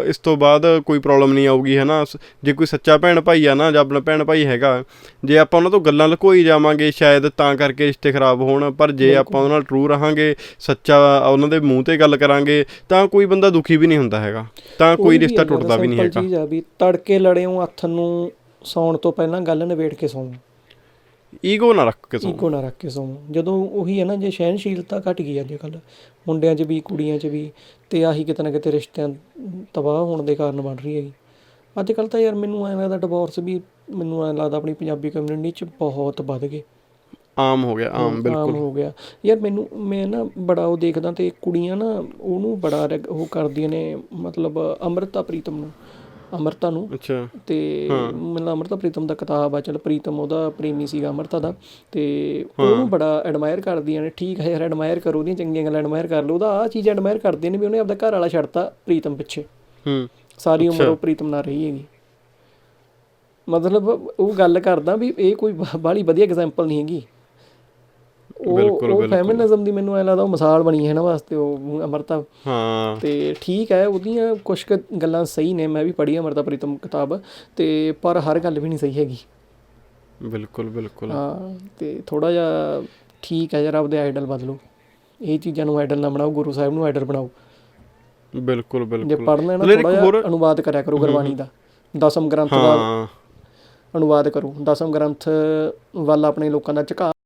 ਇਸ ਤੋਂ ਬਾਅਦ ਕੋਈ ਪ੍ਰੋਬਲਮ ਨਹੀਂ ਆਊਗੀ ਹਨਾ ਜੇ ਕੋਈ ਸੱਚਾ ਭੈਣ ਭਾਈ ਆ ਨਾ ਜਾਂ ਆਪਣਾ ਭੈਣ ਭਾਈ ਹੈਗਾ ਜੇ ਆਪਾਂ ਉਹਨਾਂ ਤੋਂ ਗੱਲਾਂ ਲੁਕੋਈ ਜਾਵਾਂਗੇ ਸ਼ਾਇਦ ਤਾਂ ਕਰਕੇ ਰਿਸ਼ਤੇ ਖਰਾਬ ਹੋਣ ਪਰ ਜੇ ਆਪਾਂ ਉਹਨਾਂ ਨਾਲ ਟਰੂ ਰਹਾਂਗੇ ਸੱਚਾ ਉਹਨਾਂ ਦੇ ਮੂੰਹ ਤੇ ਗੱਲ ਕਰਾਂਗੇ ਤਾਂ ਕੋਈ ਬੰਦਾ ਦੁਖੀ ਵੀ ਨਹੀਂ ਹੁੰਦਾ ਹੈਗਾ। ਤਾਂ ਕੋਈ ਰਿਸ਼ਤਾ ਟੁੱਟਦਾ ਵੀ ਨਹੀਂ ਹੈਗਾ। ਚੀਜ਼ ਆ ਵੀ ਤੜਕੇ ਲੜਿਓ ਹੱਥ ਨੂੰ ਸੌਣ ਤੋਂ ਪਹਿਲਾਂ ਗੱਲ ਨਿਬੇੜ ਕੇ ਸੌਂ ਈਗੋ ਨਾ ਰੱਖ ਕੇ ਸੋ। ਈਗੋ ਨਾ ਰੱਖ ਕੇ ਸੌਂ। ਜਦੋਂ ਉਹੀ ਹੈ ਨਾ ਜੇ ਸਹਿਨਸ਼ੀਲਤਾ ਘਟ ਗਈ ਅੱਜ ਕੱਲ ਮੁੰਡਿਆਂ 'ਚ ਵੀ ਕੁੜੀਆਂ 'ਚ ਵੀ ਤੇ ਆਹੀ ਕਿਤੇ ਨਾ ਕਿਤੇ ਰਿਸ਼ਤਿਆਂ ਤਬਾਹ ਹੋਣ ਦੇ ਕਾਰਨ ਬਣ ਰਹੀ ਹੈਗੀ। ਅੱਜ ਕੱਲ ਤਾਂ ਯਾਰ ਮੈਨੂੰ ਐਂ ਲੱਗਦਾ ਡਿਵੋਰਸ ਵੀ ਮੈਨੂੰ ਐਂ ਲੱਗਦਾ ਆਪਣੀ ਪੰਜਾਬੀ ਕਮਿਊਨਿਟੀ 'ਚ ਬਹੁਤ ਵੱਧ ਗਏ। ਆਮ ਹੋ ਗਿਆ ਆਮ ਆਮ ਬਿਲਕੁਲ। ਹੋ ਗਿਆ। ਯਾਰ ਮੈਨੂੰ ਮੈਂ ਨਾ ਬੜਾ ਉਹ ਦੇਖਦਾ ਤੇ ਕੁੜੀਆਂ ਨਾ ਉਹਨੂੰ ਬੜਾ ਉਹ ਕਰਦੀਆਂ ਨੇ ਮਤਲਬ ਅੰਮ੍ਰਿਤਾ ਪ੍ਰੀਤਮ ਨੂੰ। ਅੰਮ੍ਰਿਤਾ ਨੂੰ। ਅੱਛਾ। ਤੇ ਮੈਨੂੰ ਅੰਮ੍ਰਿਤਾ ਪ੍ਰੀਤਮ ਦਾ ਕਿਤਾਬ ਆ ਚਲ ਪ੍ਰੀਤਮ ਉਹਦਾ ਪ੍ਰੇਮੀ ਸੀਗਾ ਅੰਮ੍ਰਿਤਾ ਦਾ। ਤੇ ਉਹਨੂੰ ਬੜਾ ਐਡਮਾਇਰ ਕਰਦੀਆਂ ਨੇ। ਠੀਕ ਹੈ ਯਾਰ ਐਡਮਾਇਰ ਕਰੋ ਉਹਦੀਆਂ ਚੰਗੀਆਂ ਗੱਲਾਂ ਐਡਮਾਇਰ ਕਰ ਲਓ। ਉਹਦਾ ਆ ਚੀਜ਼ ਐਡਮਾਇਰ ਕਰਦੇ ਨੇ ਵੀ ਉਹਨੇ ਆਪਦਾ ਘਰ ਵਾਲਾ ਛੱਡਤਾ ਪ੍ਰੀਤਮ ਪਿੱਛੇ। ਹੂੰ। ਸਾਰੀ ਉਮਰ ਉਹ ਪ੍ਰੀਤਮ ਨਾਲ ਰਹੀ ਹੈਗੀ। ਮਤਲਬ ਉਹ ਗੱਲ ਕਰਦਾ ਵੀ ਇਹ ਕੋਈ ਬਾਹਲੀ ਵਧੀਆ ਐਗਜ਼ਾਮਪਲ ਨਹੀਂ ਹੈਗੀ। ਉਹ ਉਹ। ਫੈਮਿਨਿਜ਼ਮ ਦੀ ਮੈਨੂੰ ਐ ਲੱਗਦਾ ਉਹ ਮਿਸਾਲ ਬਣੀ ਹੈ ਨਾ ਵਾਸਤੇ ਉਹ ਅਮਰਤਾ। ਹਾਂ। ਤੇ ਠੀਕ ਹੈ ਉਹਦੀਆਂ ਕੁਝ ਗੱਲਾਂ ਸਹੀ ਨੇ ਮੈਂ ਵੀ ਪੜ੍ਹੀ ਅਮਰਤਾ ਪ੍ਰੀਤਮ ਕਿਤਾਬ ਤੇ ਪਰ ਹਰ ਗੱਲ ਵੀ ਨਹੀਂ ਸਹੀ ਹੈਗੀ। ਬਿਲਕੁਲ ਬਿਲਕੁਲ। ਹਾਂ ਤੇ ਥੋੜਾ ਜਿਹਾ ਠੀਕ ਹੈ ਯਾਰ ਆਪਦੇ ਆਈਡਲ ਬਦਲੋ। ਇਹ ਚੀਜ਼ਾਂ ਨੂੰ ਆਈਡਲ ਨਾ ਬਣਾਓ ਗੁਰੂ ਸਾਹਿਬ ਨੂੰ ਆਈਡਲ ਬਣਾਓ। ਬਿਲਕੁਲ ਜੇ ਬਿਲਕੁਲ। ਪੜ੍ਹਨਾ ਹੈ ਨਾ ਮਤਲਬ ਇੱਕ ਥੋੜਾ ਜਿਹਾ ਅਨੁਵਾਦ ਕਰਿਆ ਕਰੋ ਗੁਰਬਾਣੀ ਦਾ। ਦਸਮ ਗ੍ਰੰਥ ਦਾ ਹਾਂ। ਅਨੁਵਾਦ ਕਰੋ। ਦਸਮ ਗ੍ਰੰਥ ਵੱਲ ਆਪਣੇ ਲੋਕਾਂ ਦਾ ਝੁਕਾਅ